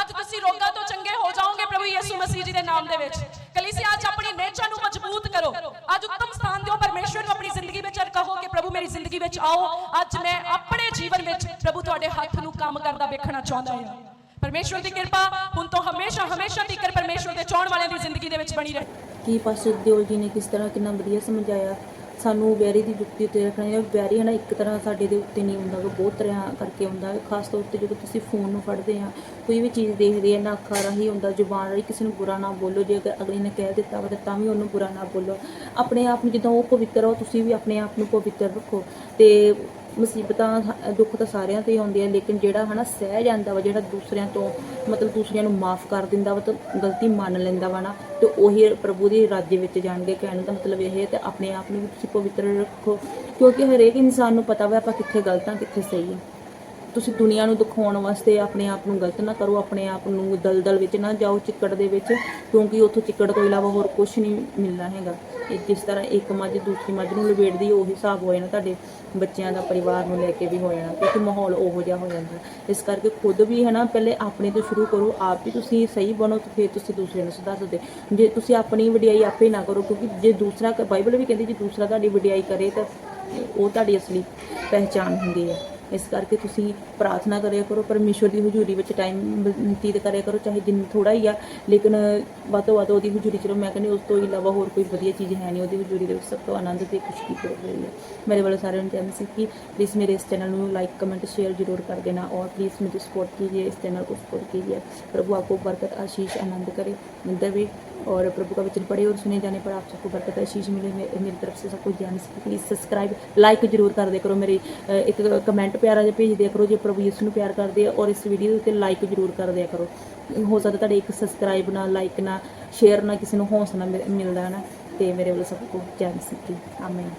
ਅੱਜ ਤੁਸੀਂ ਰੋਗਾਂ ਤੋਂ ਚੰਗੇ ਹੋ ਜਾਓਗੇ ਪ੍ਰਭੂ ਯਿਸੂ ਮਸੀਹ ਜੀ ਦੇ ਨਾਮ ਦੇ ਵਿੱਚ। ਕਲੀਸਿਆ, ਅੱਜ ਆਪਣੀ ਨੇਚਰ ਨੂੰ ਮਜ਼ਬੂਤ ਕਰੋ। ਅੱਜ ਉੱਤਮ ਸਥਾਨ ਦਿਓ, ਪਰਮੇਸ਼ਵਰ ਨੂੰ ਆਪਣੀ ਜ਼ਿੰਦਗੀ ਵਿੱਚ ਔਰ ਕਹੋ ਕਿ ਪ੍ਰਭੂ ਮੇਰੀ ਜ਼ਿੰਦਗੀ ਵਿੱਚ ਆਓ। ਅੱਜ ਮੈਂ ਆਪਣੇ ਜੀਵਨ ਵਿੱਚ ਪ੍ਰਭੂ ਤੁਹਾਡੇ ਹੱਥ ਨੂੰ ਕੰਮ ਕਰਦਾ ਵੇਖਣਾ ਚਾਹੁੰਦਾ ਹਾਂ। ਪਰਮੇਸ਼ਵਰ ਦੀ ਕਿਰਪਾ ਹੁਣ ਤੋਂ ਹਮੇਸ਼ਾ ਹਮੇਸ਼ਾ ਤੀਕਰ ਪਰਮੇਸ਼ਵਰ ਦੇ ਚਾਹਣ ਵਾਲਿਆਂ ਦੀ ਜ਼ਿੰਦਗੀ ਦੇ ਵਿੱਚ ਬਣੀ ਰਹੇ। ਕਿ ਪਾਸਟਰ ਦਿਓਲ ਜੀ ਨੇ ਕਿਸ ਤਰ੍ਹਾਂ ਕਿੰਨਾ ਵਧੀਆ ਸਮਝਾਇਆ? ਸਾਨੂੰ ਵੈਰੀ ਦੀ ਜੁਕਤੀ ਉੱਤੇ ਰੱਖਣਾ ਹੈ ਵੈਰੀ ਹੈ ਨਾ, ਇੱਕ ਤਰ੍ਹਾਂ ਸਾਡੇ ਦੇ ਉੱਤੇ ਨਹੀਂ ਹੁੰਦਾ ਗਾ ਬਹੁਤ ਤਰ੍ਹਾਂ ਕਰਕੇ ਹੁੰਦਾ। ਖਾਸ ਤੌਰ ਤੇ ਜਦੋਂ ਤੁਸੀਂ ਫੋਨ ਨੂੰ ਫੜਦੇ ਆ, ਕੋਈ ਵੀ ਚੀਜ਼ ਦੇਖਦੇ ਆ ਨਾ ਅੱਖਾਂ ਰਾਹੀਂ ਹੁੰਦਾ, ਜ਼ੁਬਾਨ ਰਾਹੀਂ, ਕਿਸੇ ਨੂੰ ਬੁਰਾ ਨਾ ਬੋਲੋ, ਜੇ ਅਗਰ ਅਗਲੇ ਨੇ ਕਹਿ ਦਿੱਤਾ ਵਾ ਤਾਂ ਵੀ ਉਹਨੂੰ ਬੁਰਾ ਨਾ ਬੋਲੋ। ਆਪਣੇ ਆਪ ਨੂੰ ਜਿੱਦਾਂ ਉਹ ਪਵਿੱਤਰ ਹੋ ਤੁਸੀਂ ਵੀ ਆਪਣੇ ਆਪ ਨੂੰ ਪਵਿੱਤਰ ਰੱਖੋ। ਤੇ ਮੁਸੀਬਤਾਂ ਹ- ਦੁੱਖ ਤਾਂ ਸਾਰਿਆਂ ਤੇ ਹੀ ਆਉਂਦੇ ਆ, ਲੇਕਿਨ ਜਿਹੜਾ ਹਨਾ ਸਹਿ ਜਾਂਦਾ ਵਾ, ਜਿਹੜਾ ਦੂਸਰਿਆਂ ਤੋਂ ਮਤਲਬ ਦੂਸਰਿਆਂ ਨੂੰ ਮਾਫ ਕਰ ਦਿੰਦਾ ਵਾ ਤਾਂ ਗਲਤੀ ਮੰਨ ਲੈਂਦਾ ਵਾ ਨਾ, ਤੇ ਉਹੀ ਪ੍ਰਭੂ ਦੇ ਰਾਜ ਵਿੱਚ ਜਾਣਗੇ, ਕਹਿਣ ਦਾ ਮਤਲਬ ਇਹ ਹੈ ਤੇ ਆਪਣੇ ਆਪ ਨੂੰ ਵੀ ਤੁਸੀਂ ਪਵਿੱਤਰ ਰੱਖੋ, ਕਿਉਂਕਿ ਹਰੇਕ ਇਨਸਾਨ ਨੂੰ ਪਤਾ ਵਾ ਆਪਾਂ ਕਿੱਥੇ ਗਲਤ ਆ ਕਿੱਥੇ ਸਹੀ ਆ। ਤੁਸੀਂ ਦੁਨੀਆ ਨੂੰ ਦਿਖਾਉਣ ਵਾਸਤੇ ਆਪਣੇ ਆਪ ਨੂੰ ਗਲਤ ਨਾ ਕਰੋ, ਆਪਣੇ ਆਪ ਨੂੰ ਦਲਦਲ ਵਿੱਚ ਨਾ ਜਾਓ, ਚਿੱਕੜ ਦੇ ਵਿੱਚ, ਕਿਉਂਕਿ ਉੱਥੋਂ ਚਿੱਕੜ ਤੋਂ ਇਲਾਵਾ ਹੋਰ ਕੁਝ ਨਹੀਂ ਮਿਲਣਾ ਹੈਗਾ। ਇਹ ਜਿਸ ਤਰ੍ਹਾਂ ਇੱਕ ਮੱਝ ਦੂਸਰੀ ਮੱਝ ਨੂੰ ਲਵੇੜਦੀ, ਉਹ ਹਿਸਾਬ ਹੋ ਜਾਣਾ ਤੁਹਾਡੇ ਬੱਚਿਆਂ ਦਾ, ਪਰਿਵਾਰ ਨੂੰ ਲੈ ਕੇ ਵੀ ਹੋ ਜਾਣਾ, ਕਿਉਂਕਿ ਮਾਹੌਲ ਉਹੋ ਜਿਹਾ ਹੋ ਜਾਂਦਾ। ਇਸ ਕਰਕੇ ਖੁਦ ਵੀ ਹੈ ਨਾ ਪਹਿਲੇ ਆਪਣੇ ਤੋਂ ਸ਼ੁਰੂ ਕਰੋ, ਆਪ ਵੀ ਤੁਸੀਂ ਸਹੀ ਬਣੋ ਤੇ ਫਿਰ ਤੁਸੀਂ ਦੂਸਰੇ ਨੂੰ ਸੁਧਾਰ ਸਕਦੇ। ਜੇ ਤੁਸੀਂ ਆਪਣੀ ਵਡਿਆਈ ਆਪੇ ਨਾ ਕਰੋ, ਕਿਉਂਕਿ ਜੇ ਦੂਸਰਾ ਬਾਈਬਲ ਵੀ ਕਹਿੰਦੀ ਜੇ ਦੂਸਰਾ ਤੁਹਾਡੀ ਵਡਿਆਈ ਕਰੇ ਤਾਂ ਉਹ ਤੁਹਾਡੀ ਅਸਲੀ ਪਹਿਚਾਨ ਹੁੰਦੀ ਹੈ। ਇਸ ਕਰਕੇ ਤੁਸੀਂ ਪ੍ਰਾਰਥਨਾ ਕਰਿਆ ਕਰੋ, ਪਰਮੇਸ਼ਵਰ ਦੀ ਹਜ਼ੂਰੀ ਵਿੱਚ ਟਾਈਮ ਬਤੀਤ ਕਰਿਆ ਕਰੋ, ਚਾਹੇ ਜਿੰਨ ਥੋੜਾ ਹੀ ਆ, ਲੇਕਿਨ ਵੱਧ ਤੋਂ ਵੱਧ ਉਹਦੀ ਹਜ਼ੂਰੀ ਚਲੋ, ਮੈਂ ਕਹਿੰਦੀ ਉਸ ਤੋਂ ਇਲਾਵਾ ਹੋਰ ਕੋਈ ਵਧੀਆ ਚੀਜ਼ ਹੈ ਨਹੀਂ, ਉਹਦੀ ਹਜ਼ੂਰੀ ਦੇ ਵਿੱਚ ਸਭ ਤੋਂ ਆਨੰਦ ਤੇ ਖੁਸ਼ੀ ਭਰੀ ਹੋਈ ਹੈ। ਮੇਰੇ ਵੱਲੋਂ ਸਾਰਿਆਂ ਨੂੰ ਕਹਿੰਦੇ ਸੀ ਕਿ ਪਲੀਜ਼ ਮੇਰੇ ਇਸ ਚੈਨਲ ਨੂੰ ਲਾਈਕ ਕਮੈਂਟ शेयर जरूर कर देना और प्लीज़ मुझे सपोर्ट कीजिए इस चैनल को सपोर्ट कीजिए प्रभु आपको बरकत आशीष आनंद करे दे और प्रभु का वचन पढ़े और सुने जाने पर आप सबको बरकत आशीष मिले मे- मेरी तरफ से सबको ज्ञान से प्लीज़ सब्सक्राइब लाइक जरूर कर दिया करो मेरी अ, एक कमेंट प्यारा ਜਿਹਾ ਭੇਜ ਦਿਆ ਕਰੋ ਜੇ ਪ੍ਰਭੂ ਯਿਸੂ ਨੂੰ ਪਿਆਰ ਕਰਦੇ ਆ ਔਰ ਇਸ ਵੀਡੀਓ ਦੇ ਉੱਤੇ ਲਾਈਕ ਜਰੂਰ ਕਰ ਦਿਆ ਕਰੋ ਹੋ ਸਕਦਾ ਤੁਹਾਡੇ ਇੱਕ ਸਬਸਕ੍ਰਾਈਬ ਨਾਲ ਲਾਈਕ ਨਾਲ ਸ਼ੇਅਰ ਨਾਲ ਕਿਸੇ ਨੂੰ ਹੌਸਲਾ ਮਿਲ- ਮਿਲਦਾ ਹੈ ਨਾ ਤੇ ਮੇਰੇ ਵੱਲੋਂ ਸਭ ਕੁਝ ਜੈ ਮਸੀਹ ਦੀ ਆਮੀਨ